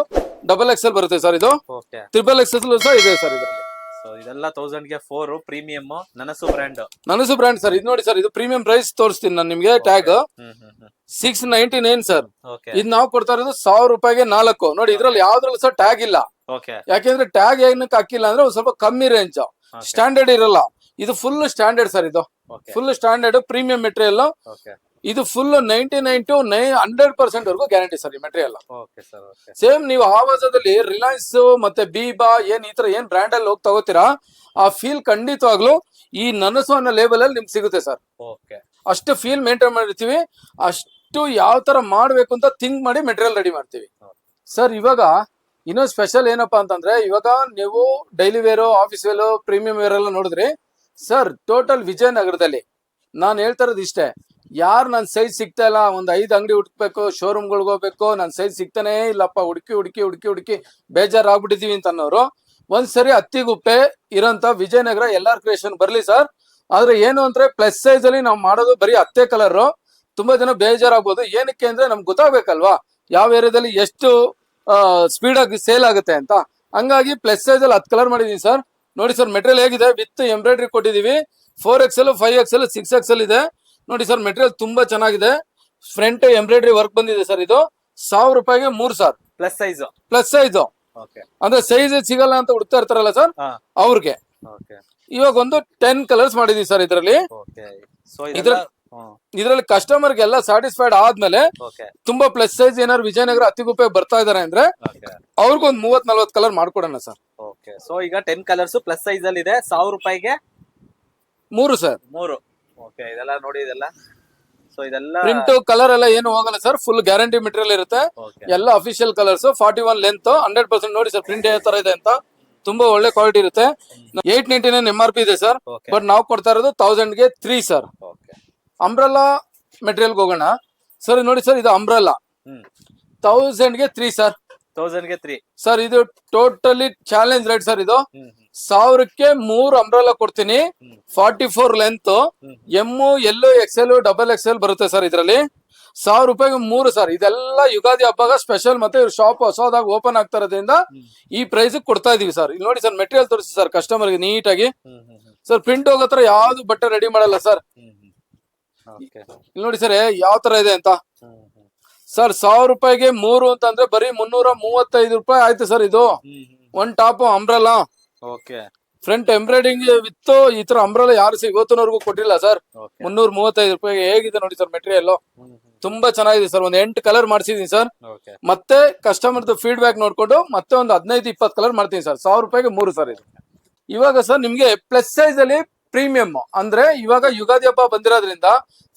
double XL ಬರುತ್ತೆ ಸರ್ ಇದು. ಓಕೆ ಎಕ್ಸ್ ಎಲ್ ಸಹ ಇದೆ ಸರ್ ಇದರಲ್ಲಿ. ಸೊ ಇದೆಲ್ಲ ತೌಸಂಡ್ಗೆ four premium Nanasu brand Nanasu brand sir ಇದು ನೋಡಿ ಸರ್ ಇದು ಪ್ರೀಮಿಯಂ ಪ್ರೈಸ್ ತೋರಿಸ್ತೀನಿ ನಾನು ನಿಮ್ಗೆ tag hmm hmm hmm. Six ninety nine sir okay ಇದು ನಾವು ಕೊಡ್ತಾ ಇರೋದು ಸಾವಿರ ರೂಪಾಯಿಗೆ ನಾಲ್ಕು. ನೋಡಿ ಇದ್ರಲ್ಲಿ ಯಾವ್ದ್ರಲ್ಲೂ ಸಹ ಟ್ಯಾಗ್ ಇಲ್ಲ. ಓಕೆ ಯಾಕೆಂದ್ರೆ ಟ್ಯಾಗ್ ಏನಕ್ಕೆ ಹಾಕಿಲ್ಲ ಅಂದ್ರೆ ಒಂದ್ ಸ್ವಲ್ಪ ಕಮ್ಮಿ ರೇಂಜ್ ಸ್ಟ್ಯಾಂಡರ್ಡ್ ಇರಲ್ಲ. ಇದು ಫುಲ್ ಸ್ಟ್ಯಾಂಡರ್ಡ್ ಸರ್ ಇದು. ಫುಲ್ ಸ್ಟ್ಯಾಂಡರ್ಡ್ ಪ್ರೀಮಿಯಂ ಮೆಟೀರಿಯಲ್ ಇದು ಫುಲ್ ನೈಂಟಿ ನೈನ್ ಟು ನೈ ಹಂಡ್ರೆಡ್ ಪರ್ಸೆಂಟ್ ವರೆಗೂ ಗ್ಯಾರಂಟಿ ಸರ್ ಈ ಮೆಟೀರಿಯಲ್ ಸೇಮ್ ನೀವು ಆವಾಜದಲ್ಲಿ ರಿಲಯನ್ಸ್ ಮತ್ತೆ ಬೀಬಾ ಏನ್ ಈ ತರ ಏನ್ ಬ್ರ್ಯಾಂಡ್ ಅಲ್ಲಿ ಹೋಗಿ ತಗೋತೀರಾ ಆ ಫೀಲ್ ಖಂಡಿತವಾಗ್ಲು ಈ ನನಸು ಅನ್ನೋ ಲೇಬಲ್ ಅಲ್ಲಿ ನಿಮ್ಗೆ ಸಿಗುತ್ತೆ ಸರ್ ಓಕೆ ಅಷ್ಟು ಫೀಲ್ ಮೇಂಟೈನ್ ಮಾಡಿರ್ತೀವಿ ಅಷ್ಟು ಯಾವ ತರ ಮಾಡ್ಬೇಕು ಅಂತ ಥಿಂಕ್ ಮಾಡಿ ಮೆಟೀರಿಯಲ್ ರೆಡಿ ಮಾಡ್ತೀವಿ. ಸರ್ ಇವಾಗ ಇನ್ನೊಂದು ಸ್ಪೆಷಲ್ ಏನಪ್ಪಾ ಅಂತಂದ್ರೆ ಇವಾಗ ನೀವು daily wear office wear premium wear ಎಲ್ಲ ನೋಡಿದ್ರಿ ಸರ್ ಟೋಟಲ್ ವಿಜಯನಗರದಲ್ಲಿ ನಾನು ಹೇಳ್ತಾ ಇರೋದು ಇಷ್ಟೇ. ಯಾರು ನನ್ನ ಸೈಜ್ ಸಿಗ್ತಾ ಇಲ್ಲ, ಒಂದು ಐದು ಅಂಗಡಿ ಹುಡುಕ್ಬೇಕು ಶೋರೂಮ್ಗಳಿಗೆ ಹೋಗ್ಬೇಕು ನನ್ನ ಸೈಜ್ ಸಿಗ್ತಾನೇ ಇಲ್ಲಪ್ಪ, ಹುಡುಕಿ ಹುಡುಕಿ ಹುಡುಕಿ ಹುಡುಕಿ ಬೇಜಾರಾಗ್ಬಿಟ್ಟಿದೀವಿ ಅಂತ ಅನ್ನೋರು ಒಂದ್ಸರಿ ಹತ್ತಿಗುಪ್ಪೆ ಇರೋಂಥ ವಿಜಯನಗರ ಎಲ್ಲ ಕ್ರಿಯೇಷನ್ ಬರಲಿ ಸರ್ ಆದ್ರೆ ಏನು ಅಂದ್ರೆ ಪ್ಲಸ್ ಸೈಜಲ್ಲಿ ನಾವು ಮಾಡೋದು ಬರೀ ಹತ್ತೆ ಕಲರ್ ತುಂಬಾ ಜನ ಬೇಜಾರಾಗ್ಬೋದು. ಏನಕ್ಕೆ ಅಂದ್ರೆ ನಮ್ಗೆ ಗೊತ್ತಾಗಬೇಕಲ್ವಾ? ಯಾವ ಏರಿಯಾದಲ್ಲಿ ಎಷ್ಟು ಸ್ಪೀಡ್ ಆಗಿ ಸೇಲ್ ಆಗುತ್ತೆ ಅಂತ. ಹಂಗಾಗಿ ಪ್ಲಸ್ ಸೈಜಲ್ಲಿ ಹತ್ತು ಕಲರ್ ಮಾಡಿದೀನಿ ಸರ್ ನೋಡಿ ಸರ್ ಮೆಟೀರಿಯಲ್ ಹೇಗಿದೆ? With embroidery ಕೊಟ್ಟಿದೀವಿ four XL five XL six XL ಇದೆ. ನೋಡಿ ಸರ್ ಮೆಟೀರಿಯಲ್ ತುಂಬಾ ಚೆನ್ನಾಗಿದೆ. ಫ್ರಂಟ್ ಎಂಬ್ರಾಯ್ಡ್ರಿ ವರ್ಕ್ ಬಂದಿದೆ ಸರ್ ಇದು. ಸಾವಿರ ರೂಪಾಯಿಗೆ ಮೂರ್ sir. Plus size plus size okay ಅಂದ್ರೆ ಸೈಜ್ ಸಿಗಲ್ಲ ಅಂತ ಹುಡ್ತಾ ಇರ್ತಾರಲ್ಲ ಸರ್? ಅವ್ರಿಗೆ. ಇವಾಗ ಒಂದು ಟೆನ್ ಕಲರ್ಸ್ ಮಾಡಿದೀವಿ ಸರ್ ಇದರಲ್ಲಿ. ಇದರಲ್ಲಿ ಕಸ್ಟಮರ್ಗೆ ಎಲ್ಲ ಸ್ಯಾಟಿಸ್ಫೈಡ್ ಆದ್ಮೇಲೆ ತುಂಬಾ ಪ್ಲಸ್ ಸೈಜ್ ಏನಾದ್ರು ವಿಜಯನಗರ ಅತಿಗುಪ್ಪೆ ಬರ್ತಾ ಇದಾರೆ ಅಂದ್ರೆ ಅವ್ರಿಗೊಂದ್ ಮೂವತ್ ನಲ್ವತ್ ಕಲರ್ ಮಾಡ್ಕೊಡೋಣ ಸರ್. ಓಕೆ ಸೊ ಈಗ ಟೆನ್ ಕಲರ್ಸ್ ಪ್ಲಸ್ ಸೈಜ್ ಅಲ್ಲಿ ಇದೆ. ಸಾವಿರ ರೂಪಾಯಿಗೆ ಮೂರು ಸರ್ ಮೂರು. ಓಕೆ ಇದೆಲ್ಲ ನೋಡಿ ಇದೆಲ್ಲ. ಸೊ ಇದೆಲ್ಲ ಪ್ರಿಂಟ್ ಕಲರ್ ಎಲ್ಲ ಏನು ಹೋಗಲ್ಲ ಸರ್ ಫುಲ್ ಗ್ಯಾರಂಟಿ ಮೆಟೀರಿಯಲ್ ಇರುತ್ತೆ. ಎಲ್ಲ official colours forty one length hundred percent ನೋಡಿ ಸರ್ ಪ್ರಿಂಟ್ ಯಾವ ತರ ಇದೆ ಅಂತ. ತುಂಬಾ ಒಳ್ಳೆ ಕ್ವಾಲಿಟಿ ಇರುತ್ತೆ. Eight ninety nine M R P ಇದೆ ಸರ್ ಬಟ್ ನಾವು ಕೊಡ್ತಾ ಇರೋದು ತೌಸಂಡ್ಗೆ ತ್ರೀ ಸರ್ ಓಕೆ ಅಂಬ್ರಲ್ಲಾ ಮೆಟೀರಿಯಲ್ಗೆ ಹೋಗೋಣ. ಸರ್ ನೋಡಿ ಸರ್ ಇದು ಅಂಬ್ರಲ್ಲಾ ಹ್ಮ್. ತೌಸಂಡ್ಗೆ ತ್ರೀ ಸರ್ ತೌಸಂಡ್ಗೆ ತ್ರೀ ಸರ್ ಇದು ಟೋಟಲಿ ಚಾಲೆಂಜ್ ರೇಟ್ ಸರ್ ಇದು? ಸಾವಿರಕ್ಕೆ ಮೂರು ಅಂಬ್ರೆಲಾ ಕೊಡ್ತೀನಿ. Forty four length. M L XL double XL ಬರುತ್ತೆ ಸರ್ ಇದರಲ್ಲಿ. ಸಾವಿರ ರೂಪಾಯಿಗೆ ಮೂರು ಸರ್ ಇದೆಲ್ಲ ಯುಗಾದಿ ಹಬ್ಬಗ ಸ್ಪೆಷಲ್ ಮತ್ತೆ ಇವ್ರ ಶಾಪ್ ಹೊಸದಾಗ ಓಪನ್ ಆಗ್ತಾ ಇರೋದ್ರಿಂದ ಈ ಪ್ರೈಸ್ ಕೊಡ್ತಾ ಇದೀವಿ ಸರ್ ಇಲ್ಲಿ ನೋಡಿ ಸರ್ ಮೆಟೀರಿಯಲ್ ತೋರಿಸಿ ಸರ್ ಕಸ್ಟಮರ್ಗೆ ನೀಟಾಗಿ. ಹ್ಮ್ ಹ್ಮ್ ಹ್ಮ್. ಸರ್ ಪ್ರಿಂಟ್ ಹೋಗತ್ರ ಯಾವ್ದು ಬಟ್ಟೆ ರೆಡಿ ಮಾಡಲ್ಲ ಸರ್ ಇಲ್ಲಿ ನೋಡಿ ಸರ್ ಯಾವ ತರ ಇದೆ ಅಂತ? ಸರ್ ಸಾವಿರ ರೂಪಾಯಿಗೆ ಮೂರು ಅಂತಂದ್ರೆ ಬರೀ ಮುನ್ನೂರ ಮೂವತ್ತೈದು ರೂಪಾಯಿ ಆಯ್ತು ಸರ್ ಇದು. One top umbrella okay front embroidering with ಈ ತರ ಅಂಬ್ರಲ್ಲ ಯಾರು ಇವತ್ತಿನವರೆಗೂ ಕೊಟ್ಟಿಲ್ಲ ಸರ್ ಮುನ್ನೂರ ಮೂವತ್ತೈದು ರೂಪಾಯಿಗೆ ಹೇಗಿದೆ ನೋಡಿ ಸರ್ ಮೆಟೀರಿಯಲ್ ತುಂಬಾ ಚೆನ್ನಾಗಿದೆ ಸರ್ ಒಂದ್ ಎಂಟು ಕಲರ್ ಮಾಡಿಸಿದೀನಿ ಸರ್ ಮತ್ತೆ ಕಸ್ಟಮರ್ದು ಫೀಡ್ಬ್ಯಾಕ್ ನೋಡ್ಕೊಂಡು ಮತ್ತೆ ಒಂದು ಹದಿನೈದು ಇಪ್ಪತ್ತು ಕಲರ್ ಮಾಡ್ತೀನಿ ಸರ್ ಸಾವಿರ ರೂಪಾಯಿಗೆ ಮೂರು ಸರ್ ಇದು. ಇವಾಗ ಸರ್ ನಿಮ್ಗೆ ಪ್ಲಸ್ ಸೈಜ್ ಅಲ್ಲಿ ಪ್ರೀಮಿಯಂ ಅಂದ್ರೆ ಇವಾಗ ಯುಗಾದಿ ಹಬ್ಬ ಬಂದಿರೋದ್ರಿಂದ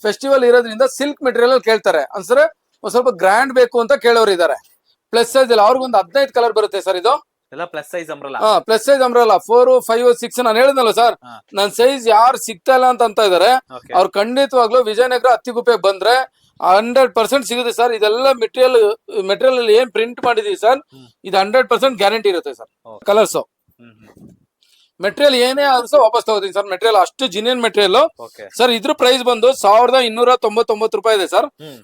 ಫೆಸ್ಟಿವಲ್ ಇರೋದ್ರಿಂದ ಸಿಲ್ಕ್ ಮೆಟೀರಿಯಲ್ ಕೇಳ್ತಾರೆ. ಅಂದ್ರೆ ಒಂದ್ ಸ್ವಲ್ಪ ಗ್ರ್ಯಾಂಡ್ ಬೇಕು ಅಂತ ಕೇಳೋರು ಇದಾರೆ. ಪ್ಲಸ್ ಸೈಜ್ ಅಲ್ಲಿ ಅವ್ರಿಗೊಂದು ಹದಿನೈದು ಕಲರ್ ಬರುತ್ತೆ ಸರ್ ಇದು. ಎಲ್ಲ ಪ್ಲಸ್ ಸೈಜ್ ಅಂಬ್ರಲ್ಲ ಹಾ plus size umbrella four five six ನಾನು ಹೇಳಿದ್ನಲ್ಲ ಸರ್ ಹಾ. ನನ್ ಸೈಜ್ ಯಾರು ಸಿಗ್ತಾ ಇಲ್ಲ ಅಂತ ಅಂತ ಇದಾರೆ. ಓಕೆ ಅವ್ರು ಖಂಡಿತವಾಗ್ಲೂ ವಿಜಯನಗರ ಹತ್ತಿಗುಪ್ಪೆ ಬಂದ್ರೆ ಹಂಡ್ರೆಡ್ ಪರ್ಸೆಂಟ್ ಸಿಗುತ್ತೆ ಸರ್ ಇದೆಲ್ಲ ಮೆಟೀರಿಯಲ್ ಮೆಟೀರಿಯಲ್ ಅಲ್ಲಿ ಏನ್ ಪ್ರಿಂಟ್ ಮಾಡಿದೀವಿ ಸರ್ ಹ್ಮ್. ಇದು ಹಂಡ್ರೆಡ್ ಪರ್ಸೆಂಟ್ ಗ್ಯಾರಂಟಿ ಇರುತ್ತೆ ಸರ್ Okay. ಕಲರ್ಸ್ ಮೆಟೀರಿಯಲ್ ಏನೇ ಆದ್ರೂ ಸಹ ವಾಪಸ್ ತಗೋತೀನಿ ಸರ್ ಮೆಟೀರಿಯಲ್ ಅಷ್ಟು ಜಿನಿಯನ್ ಮೆಟೀರಿಯಲ್ ಓಕೆ ಸರ್ ಇದ್ರ ಪ್ರೈಸ್ ಬಂದು ಸಾವಿರದ ಇನ್ನೂರ ತೊಂಬತ್ತೊಂಬತ್ತು ರೂಪಾಯಿ ಇದೆ sir hmm.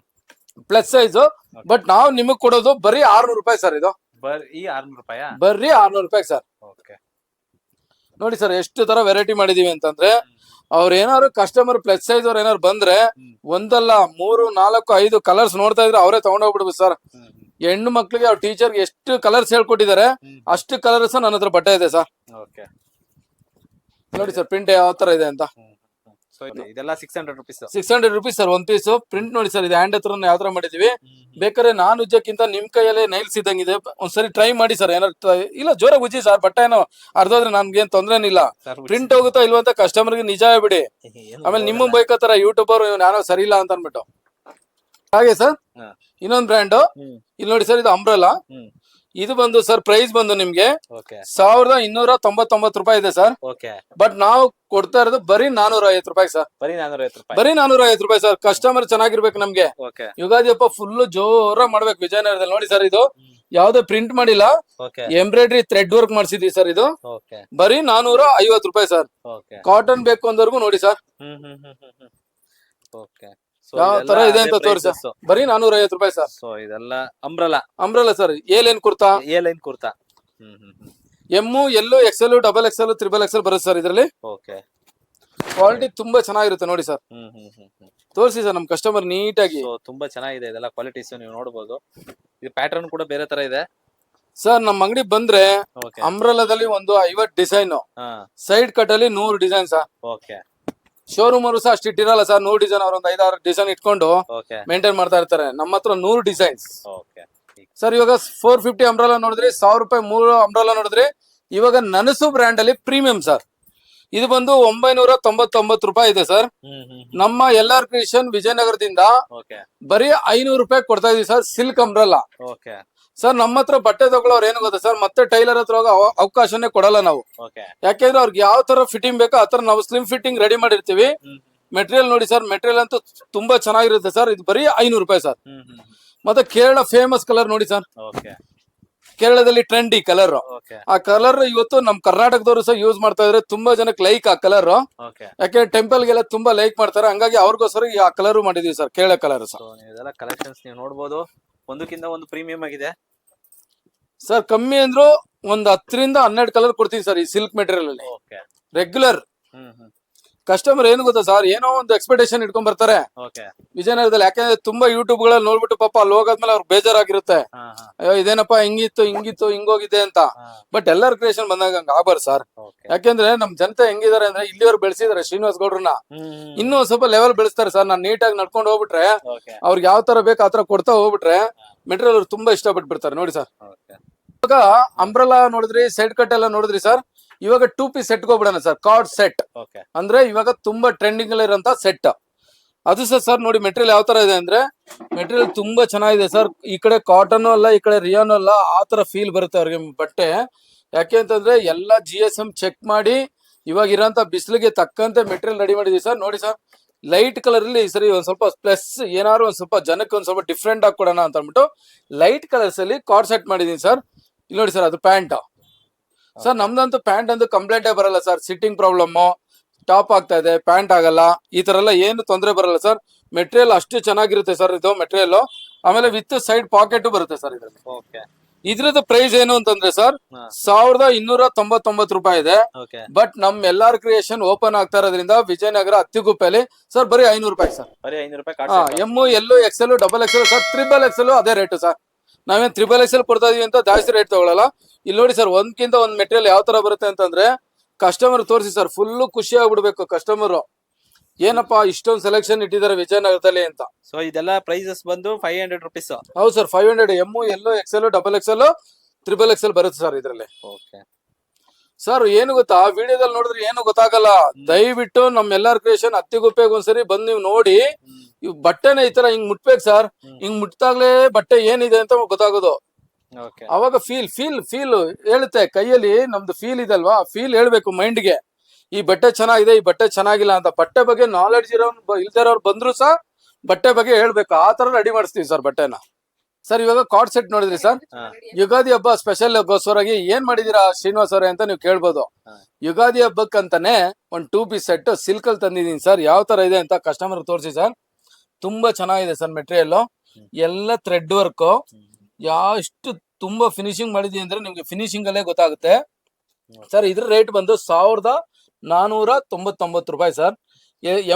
Plus size but ನಾವು ನಿಮಗ್ ಕೊಡೋದು ಬರೀ ಆರ್ನೂರು ರೂಪಾಯಿ ಸರ್ ಇದು. ಬರ್ ಈ ಆರ್ನೂರು ರೂಪಾಯ? ಬರೀ ಆರ್ನೂರು ರೂಪಾಯಿ ಸರ್ ಓಕೆ ನೋಡಿ ಸರ್ ಎಷ್ಟು ತರ ವೆರೈಟಿ ಮಾಡಿದೀವಿ ಅಂತಂದ್ರೆ ಅವ್ರ ಏನಾದ್ರು ಕಸ್ಟಮರ್ ಪ್ಲಸ್ ಸೈಜ್ ಅವ್ರ ಏನಾದ್ರು ಬಂದ್ರೆ ಒಂದಲ್ಲ ಮೂರು ನಾಲ್ಕು ಐದು ಕಲರ್ಸ್ ನೋಡ್ತಾ ಇದ್ರೆ ಅವರೇ ತಗೊಂಡೋಗ್ಬಿಡ್ಬೇಕು ಸರ್ ಹೆಣ್ಣು ಮಕ್ಳಿಗೆ ಅವ್ರ ಟೀಚರ್ ಎಷ್ಟು ಕಲರ್ಸ್ ಹೇಳ್ಕೊಟ್ಟಿದ್ದಾರೆ. ಅಷ್ಟು ಕಲರ್ಸ್ ನನ್ನ ಹತ್ರ ಬಟ್ಟೆ ಇದೆ ಸರ್ ಓಕೆ ನೋಡಿ ಸರ್ ಪ್ರಿಂಟ್ ಯಾವ ತರ ಇದೆ ಅಂತ. ಸೊ ಇದೆಲ್ಲ six hundred rupees six hundred rupees sir ಒಂದ್ ಪೀಸ್ ಪ್ರಿಂಟ್ ನೋಡಿ ಸರ್ ಇದು ಹ್ಯಾಂಡ್ ಹತ್ರ ಯಾವ ತರ ಮಾಡಿದೀವಿ? ಬೇಕಾದ್ರೆ ನಾನ್ ಉಜ್ಜಕ್ಕಿಂತ ನಿಮ್ ಕೈಯಲ್ಲೇ ನೈಲ್ಸ್ ಇದ್ದಂಗಿದೆ. ಒಂದ್ಸರಿ ಟ್ರೈ ಮಾಡಿ ಸರ್ ಏನಾರ ಇಲ್ಲ ಜೋರ ಉಜ್ಜಿ ಸರ್ ಬಟ್ಟೆ ಏನೋ ಅರ್ಧೋದ್ರೆ ತೊಂದ್ರೆ ಇಲ್ಲ ಪ್ರಿಂಟ್ ಹೋಗುತ್ತಾ ಇಲ್ವಾ ಅಂತ ಕಸ್ಟಮರ್ಗೆ ನಿಜ ಬಿಡಿ ಆಮೇಲೆ ನಿಮ್ಮ ಬೈಕತ್ತಾರ ಯೂಟ್ಯೂಬರ್ ನಾನು ಸರಿ ಇಲ್ಲ ಅಂತ ಅನ್ಬಿಟ್ಟು ಹಾಗೆ ಸರ್. ಇನ್ನೊಂದ್ ಬ್ರ್ಯಾಂಡ್ ಇಲ್ಲಿ ನೋಡಿ ಸರ್ ಇದು ಅಂಬ್ರಲ್ಲ ಹ್ಮ್. ಇದು ಬಂದು ಸರ್ ಪ್ರೈಸ್ ಬಂದು ನಿಮ್ಗೆ ಸಾವಿರದ ಇನ್ನೂರ ತೊಂಬತ್ತೊಂಬತ್ತು ರೂಪಾಯಿ ಇದೆ ಸರ್. ಬಟ್ ನಾವು ಕೊಡ್ತಾ ಇರೋದು ಬರೀ ನಾನೂರ ಐವತ್ತು ರೂಪಾಯಿ ಸರ್. ಬರೀ ನಾನೂರ ಐವತ್ತು ರೂಪಾಯಿ. ಬರೀ ನಾನೂರ ಐವತ್ತು ರೂಪಾಯಿ ಸರ್. ಕಸ್ಟಮರ್ ಚೆನ್ನಾಗಿರ್ಬೇಕು ನಮ್ಗೆ. ಯುಗಾದಿ ಹಬ್ಬ ಫುಲ್ ಜೋರ ಮಾಡ್ಬೇಕು ವಿಜಯನಗರದಲ್ಲಿ. ನೋಡಿ ಸರ್ ಇದು. ಯಾವ್ದೇ ಪ್ರಿಂಟ್ ಮಾಡಿಲ್ಲ. ಎಂಬ್ರಾಯ್ಡ್ರಿ ಥ್ರೆಡ್ ವರ್ಕ್ ಮಾಡಿಸಿದ್ವಿ ಸರ್ ಇದು. ಬರೀ ನಾನೂರ ಐವತ್ತು ರೂಪಾಯಿ ಸರ್. ಕಾಟನ್ ಬೇಕು ಅಂದ್ರಿಗೂ ನೋಡಿ ಸರ್. ಯಾವ ತರ ಇದೆ ಅಂತ ತೋರಿಸ. ಬರೀ ನಾನೂರ ಐವತ್ತು ರೂಪಾಯಿ ಸರ್. ಸೊ ಇದೆಲ್ಲ umbrella umbrella sir. A line kurta? A line kurta? Hmm hmm hmm. M L XL double XL triple XL ಬರುತ್ತೆ ಸರ್ ಇದರಲ್ಲಿ. ಓಕೆ ಕ್ವಾಲಿಟಿ ತುಂಬಾ ಚೆನ್ನಾಗಿರುತ್ತೆ ನೋಡಿ ಸರ್. ಹ್ಮ್ ಹ್ಮ್ ಹ್ಮ್ ಹ್ಮ್. ತೋರಿಸಿ ಸರ್ ನಮ್ ಕಸ್ಟಮರ್ ನೀಟಾಗಿ. ತುಂಬಾ ಚೆನ್ನಾಗಿದೆ ಇದೆಲ್ಲ ಕ್ವಾಲಿಟೀಸ್ ನೀವು ನೋಡಬಹುದು ಇದು ಪ್ಯಾಟರ್ನ್ ಕೂಡ ಬೇರೆ ತರ ಇದೆ. ಸರ್ ನಮ್ ಅಂಗಡಿ ಬಂದ್ರೆ ಓಕೆ ಅಂಬ್ರಲದಲ್ಲಿ ಒಂದು ಐವತ್ ಡಿಸೈನ್ ಹಾ. ಸೈಡ್ ಕಟ್ ಅಲ್ಲಿ ನೂರು ಡಿಸೈನ್ ಸರ್. ಓಕೆ ಶೋರೂಮ್ ಅವರು ಸಹ ಅಷ್ಟು ಇಟ್ಟಿರಲ್ಲ ಸರ್. ನೂರು ಡಿಸೈನ್ ಅವ್ರ ಒಂದು ಐದಾರು ಡಿಸೈನ್ ಇಟ್ಕೊಂಡು ಓಕೆ ಮೇಂಟೈನ್ ಮಾಡ್ತಾ ಇರ್ತಾರೆ. ನಮ್ಮ ಹತ್ರ ನೂರು ಡಿಸೈನ್ಸ್ ಓಕೆ ಸರ್ ಇವಾಗ ಫೋರ್ ಫಿಫ್ಟಿ ಅಂಬ್ರಲ್ಲ ನೋಡಿದ್ರೆ ಸಾವಿರ ರೂಪಾಯಿ ಮೂರು ಅಂಬ್ರಲ್ಲ ನೋಡಿದ್ರೆ. ಇವಾಗ ನನಸು ಬ್ರ್ಯಾಂಡ್ ಅಲ್ಲಿ ಪ್ರೀಮಿಯಂ ಸರ್ ಇದು ಬಂದು ಒಂಬೈನೂರ ತೊಂಬತ್ತೊಂಬತ್ತು ರೂಪಾಯಿ ಇದೆ ಸರ್ ಹ್ಮ್ ಹ್ಮ್ ನಮ್ಮ ಎಲ್ ಆರ್ ಕ್ರಿಯೇಷನ್ ವಿಜಯನಗರದಿಂದ ಓಕೆ ಬರೀ ಐನೂರು ರೂಪಾಯಿ ಕೊಡ್ತಾ ಇದೀವಿ sir silk umbrella okay sir ನಮ್ಮ ಹತ್ರ ಬಟ್ಟೆ ತಗೊಳ್ಳೋರು ಏನು ಗೊತ್ತಾ ಸರ್? ಮತ್ತೆ ಟೈಲರ್ ಹತ್ರ ಹೋಗೋ ಅವ- ಅವಕಾಶನೇ ಕೊಡಲ್ಲ ನಾವು. ಓಕೆ ಯಾಕೆಂದ್ರೆ ಅವ್ರಿಗೆ ಯಾವ ತರ ಫಿಟ್ಟಿಂಗ್ ಬೇಕೋ ಆ ತರ ನಾವು ಸ್ಲಿಮ್ ಫಿಟ್ಟಿಂಗ್ ರೆಡಿ ಮಾಡಿರ್ತೀವಿ. ಮೆಟೀರಿಯಲ್ ನೋಡಿ ಸರ್ ಮೆಟೀರಿಯಲ್ ಅಂತೂ ತುಂಬಾ ಚೆನ್ನಾಗಿರುತ್ತೆ ಸರ್. ಇದು ಬರೀ ಐನೂರು ರೂಪಾಯಿ ಸರ್. ಮತ್ತೆ ಕೇರಳ ಫೇಮಸ್ ಕಲರ್ ನೋಡಿ ಸರ್. ಓಕೆ ಕೇರಳದಲ್ಲಿ ಟ್ರೆಂಡಿ ಕಲರ್ ಓಕೆ ಆ ಕಲರ್ ಇವತ್ತು ನಮ್ ಕರ್ನಾಟಕದವರು ಸಹ ಯೂಸ್ ಮಾಡ್ತಾ ಇದ್ರೆ. ತುಂಬಾ ಜನಕ್ಕೆ ಲೈಕ್ ಆ ಕಲರ್ ಓಕೆ ಯಾಕೆ ಟೆಂಪಲ್ ಗೆಲ್ಲ ತುಂಬಾ ಲೈಕ್ ಮಾಡ್ತಾರೆ. ಹಂಗಾಗಿ ಅವ್ರಿಗೋಸ್ಕರ ಈ ಆ ಕಲರ್ ಮಾಡಿದೀವಿ sir Kerala colour sir so ಇದೆಲ್ಲ ಕಲೆಕ್ಷನ್ಸ್ ನೀವು ನೋಡಬಹುದು ಒಂದಕ್ಕಿಂತ ಒಂದು ಪ್ರೀಮಿಯಂ ಆಗಿದೆ. ಸರ್ ಕಮ್ಮಿ ಅಂದ್ರು ಒಂದ್ ಹತ್ತರಿಂದ ಹನ್ನೆರಡು ಕಲರ್ ಕೊಡ್ತೀವಿ ಸರ್ ಈ ಸಿಲ್ಕ್ ಮೆಟೀರಿಯಲ್ ಅಲ್ಲಿ. Okay regular hmm hmm. Customer ಏನು ಗೊತ್ತಾ ಸರ್ ಏನೋ ಒಂದು ಎಕ್ಸ್ಪೆಕ್ಟೇಷನ್ ಇಟ್ಕೊಂಡ್ ಬರ್ತಾರೆ. ಓಕೆ ವಿಜಯನಗರದಲ್ಲಿ ಯಾಕಂದ್ರೆ ತುಂಬಾ ಯೂಟ್ಯೂಬ್ಗಳಲ್ಲಿ ನೋಡ್ಬಿಟ್ಟು ಪಾಪ ಅಲ್ಲಿ ಹೋಗಾದ್ಮೇಲೆ ಅವ್ರಿಗೆ ಬೇಜಾರಾಗಿರುತ್ತೆ. ಹಾ ಹಾ. ಅಯ್ಯೋ ಇದೇನಪ್ಪ ಹಿಂಗಿತ್ತು ಹಿಂಗಿತ್ತು ಹಿಂಗೋಗಿದೆ ಅಂತ. ಬಟ್ ಎಲ್ಲರ ಕ್ರಿಯೇಷನ್ ಬಂದಾಗ ಹಂಗ ಆಗ್ಬಾರ್ದು ಸರ್ ಓಕೆ ಯಾಕೆಂದ್ರೆ ನಮ್ ಜನತೆ ಹೆಂಗಿದಾರೆ ಅಂದ್ರೆ ಇಲ್ಲಿಯವ್ರು ಬೆಳೆಸಿದಾರೆ ಶ್ರೀನಿವಾಸ್ ಗೌಡ್ರನ್ನ. ಇನ್ನೂ ಒಂದ್ ಸ್ವಲ್ಪ ಲೆವೆಲ್ ಬೆಳೆಸ್ತಾರೆ ಸರ್ ನಾನ್ ನೀಟಾಗಿ ನಡ್ಕೊಂಡು ಹೋಗ್ಬಿಟ್ರೆ ಓಕೆ ಅವ್ರಿಗೆ ಯಾವ ತರ ಬೇಕು ಆ ತರ ಕೊಡ್ತಾ ಹೋಗ್ಬಿಟ್ರೆ ಮೆಟೀರಿಯಲ್ ಅವ್ರು ತುಂಬಾ ಇಷ್ಟಪಟ್ಟು ಬಿಡ್ತಾರೆ ನೋಡಿ ಸರ್ ಓಕೆ ಇವಾಗ ಅಂಬ್ರಲಾ ನೋಡಿದ್ರಿ ಸೆಟ್ ಕಟ್ ಎಲ್ಲ ನೋಡಿದ್ರಿ ಸರ್ ಇವಾಗ ಟೂ ಪೀಸ್ ಸೆಟ್ ಹೋಗ್ಬಿಡೋಣ ಸರ್ ಕಾರ್ಡ್ ಸೆಟ್ ಓಕೆ ಅಂದ್ರೆ ಇವಾಗ ತುಂಬಾ ಟ್ರೆಂಡಿಂಗ್ ಅಲ್ಲಿ ಇರೋಂತ ಸೆಟ್ ಅದು ಸರ್ ಸರ್ ನೋಡಿ ಮೆಟೀರಿಯಲ್ ಯಾವ ತರ ಇದೆ ಅಂದ್ರೆ ಮೆಟೀರಿಯಲ್ ತುಂಬಾ ಚೆನ್ನಾಗಿದೆ ಸರ್ ಈ ಕಡೆ ಕಾಟನ್ ಅಲ್ಲ ಈ ಕಡೆ ರಿಯಾನ್ ಅಲ್ಲ ಆ ತರ ಫೀಲ್ ಬರುತ್ತೆ ಅವ್ರಿಗೆ ಬಟ್ಟೆ. ಯಾಕೆ ಅಂತಂದ್ರೆ ಎಲ್ಲ ಜಿ ಎಸ್ ಎಂ ಚೆಕ್ ಮಾಡಿ ಇವಾಗ ಇರೋಂತ ಬಿಸಿಲಿಗೆ ತಕ್ಕಂತೆ ಮೆಟೀರಿಯಲ್ ರೆಡಿ ಮಾಡಿದೀವಿ ಸರ್ ನೋಡಿ ಸರ್ ಲೈಟ್ ಕಲರ್ ಅಲ್ಲಿ ಸರಿ ಒಂದ್ ಸ್ವಲ್ಪ ಪ್ಲಸ್ ಏನಾದ್ರು ಒಂದ್ ಸ್ವಲ್ಪ ಜನಕ್ಕೆ ಒಂದ್ ಸ್ವಲ್ಪ ಡಿಫ್ರೆಂಟ್ ಆಗಿ ಕೊಡೋಣ ಅಂತ ಅಂದ್ಬಿಟ್ಟು ಲೈಟ್ ಕಲರ್ಸ್ ಅಲ್ಲಿ ಕಾರ್ಡ್ ಸೆಟ್ ಮಾಡಿದೀನಿ ಸರ್ ಇಲ್ಲಿ ನೋಡಿ ಸರ್ ಅದು ಪ್ಯಾಂಟ್. ಸರ್ ನಮ್ದಂತೂ ಪ್ಯಾಂಟ್ ಅಂತೂ ಕಂಪ್ಲೇಂಟೇ ಬರಲ್ಲ ಸರ್. ಸಿಟ್ಟಿಂಗ್ ಪ್ರಾಬ್ಲಮ್ಮು ಟಾಪ್ ಆಗ್ತಾ ಇದೆ ಪ್ಯಾಂಟ್ ಆಗಲ್ಲ ಈ ತರ ಎಲ್ಲ ಏನು ತೊಂದರೆ ಬರಲ್ಲ ಸರ್. ಮೆಟೀರಿಯಲ್ ಅಷ್ಟು ಚೆನ್ನಾಗಿರುತ್ತೆ ಸರ್ ಇದು ಮೆಟೀರಿಯಲ್ ಆಮೇಲೆ ವಿತ್ ಸೈಡ್ ಪಾಕೆಟ್ ಬರುತ್ತೆ ಸರ್ ಇದರಲ್ಲಿ. ಇದ್ರದ್ದು ಪ್ರೈಸ್ ಏನು ಅಂತಂದ್ರೆ ಸರ್. ಸಾವಿರದ ಇನ್ನೂರ ತೊಂಬತ್ತೊಂಬತ್ತು ರೂಪಾಯಿ ಇದೆ. ಬಟ್ ನಮ್ ಎಲ್ಲಾರ್ ಕ್ರಿಯೇಷನ್ ಓಪನ್ ಆಗ್ತಾ ಇರೋದ್ರಿಂದ ವಿಜಯನಗರ ಹತ್ತಿಗುಪ್ಪೆಯಲ್ಲಿ ಸರ್ ಬರೀ ಐನೂರು ರೂಪಾಯಿ ಸರ್. ಬರೀ ಐನೂರು ರೂಪಾಯಿ ಹಾ ಕಾಟ್ M L XL double XL sir triple XL ಅದೇ ರೇಟ್ ಸರ್. ನಾವೇನ್ ತ್ರಿಬಲ್ ಎಕ್ಸೆಲ್ ಕೊಡ್ತಾ ಇದೀವಿ ಅಂತ ಜಾಸ್ತಿ ರೇಟ್ ತಗೊಳ್ಳಲ್ಲ ಇಲ್ಲಿ ನೋಡಿ ಸರ್ ಒಂದ್ಕಿಂತ ಒಂದ್ ಮೆಟೀರಿಯಲ್ ಯಾವ ತರ ಬರುತ್ತೆ ಅಂತಂದ್ರೆ ಕಸ್ಟಮರ್ ತೋರಿಸಿ ಸರ್ ಫುಲ್ ಖುಷಿ ಆಗ್ಬಿಡ್ಬೇಕು ಕಸ್ಟಮರ್ ಏನಪ್ಪಾ ಇಷ್ಟೊಂದು ಸೆಲೆಕ್ಷನ್ ಇಟ್ಟಿದ್ದಾರೆ ವಿಜಯನಗರದಲ್ಲಿ ಅಂತ. ಸೊ ಇದೆಲ್ಲ ಪ್ರೈಸಸ್ ಬಂದು ಫೈವ್ ಹಂಡ್ರೆಡ್ ರುಪೀಸ್ ಹೌದು sir five hundred M X L double XL triple XL ಬರುತ್ತೆ ಸರ್ ಇದರಲ್ಲಿ. ಓಕೆ ಸರ್ ಏನು ಗೊತ್ತಾ? ವಿಡಿಯೋದಲ್ಲಿ ನೋಡಿದ್ರೆ ಏನು ಗೊತ್ತಾಗಲ್ಲ. ದಯವಿಟ್ಟು ನಮ್ಮೆಲ್ಲರ ಎಲ್ಲಾರ್ ಕ್ರಿಯೇಷನ್ ಹತ್ತಿಗುಪ್ಪೆಗೆ ಒಂದ್ಸರಿ ಬಂದ್ ನೀವು ನೋಡಿ. ಇವ್ ಬಟ್ಟೆನ ಈ ತರ ಹಿಂಗ್ ಮುಟ್ಬೇಕು ಸರ್. ಹಿಂಗ್ ಮುಟ್ಟಾಗ್ಲೇ ಬಟ್ಟೆ ಏನಿದೆ ಅಂತ ಗೊತ್ತಾಗೋದು. ಅವಾಗ ಫೀಲ್ ಫೀಲ್ ಫೀಲ್ ಹೇಳುತ್ತೆ. ಕೈಯಲ್ಲಿ ನಮ್ದು ಫೀಲ್ ಇದಲ್ವಾ? ಫೀಲ್ ಹೇಳ್ಬೇಕು ಮೈಂಡ್ಗೆ ಈ ಬಟ್ಟೆ ಚೆನ್ನಾಗಿದೆ ಈ ಬಟ್ಟೆ ಚೆನ್ನಾಗಿಲ್ಲ ಅಂತ ಬಟ್ಟೆ ಬಗ್ಗೆ ನಾಲೆಡ್ಜ್ ಇರೋ ಇಲ್ದಿರೋರು ಬಂದ್ರು ಸಹ ಬಟ್ಟೆ ಬಗ್ಗೆ ಹೇಳ್ಬೇಕು. ಆ ತರ ರೆಡಿ ಮಾಡಿಸ್ತೀವಿ ಸರ್ ಬಟ್ಟೆನ. ಸರ್ ಇವಾಗ ಕಾರ್ಡ್ ಸೆಟ್ ನೋಡಿದ್ರಿ ಸರ್ ಯುಗಾದಿ ಹಬ್ಬ ಸ್ಪೆಷಲ್ ಗೋಸ್ಕರಾಗಿ ಏನ್ ಮಾಡಿದೀರಾ ಶ್ರೀನಿವಾಸ್ ಅವರೇ ಅಂತ ನೀವು ಕೇಳ್ಬೋದು. ಯುಗಾದಿ ಹಬ್ಬಕ್ಕಂತಾನೆ ಒಂದ್ ಟೂ ಪೀಸ್ ಸೆಟ್ ಸಿಲ್ಕ್ ಅಲ್ಲಿ ತಂದಿದೀನಿ ಸರ್ ಯಾವ ತರ ಇದೆ ಅಂತ ಕಸ್ಟಮರ್ ತೋರಿಸಿ ಸರ್ ತುಂಬಾ ಚೆನ್ನಾಗಿದೆ ಸರ್ ಮೆಟೀರಿಯಲ್ ಎಲ್ಲ ಥ್ರೆಡ್ ವರ್ಕ್ ಎಷ್ಟು ತುಂಬಾ ಫಿನಿಶಿಂಗ್ ಮಾಡಿದೀನಿ ಅಂದ್ರೆ ನಿಮ್ಗೆ ಫಿನಿಶಿಂಗ್ ಅಲ್ಲೇ ಗೊತ್ತಾಗುತ್ತೆ. ಸರ್ ಇದ್ರ ರೇಟ್ ಬಂದು ಸಾವಿರದ ನಾನೂರ ತೊಂಬತ್ತೊಂಬತ್ತು ರೂಪಾಯಿ sir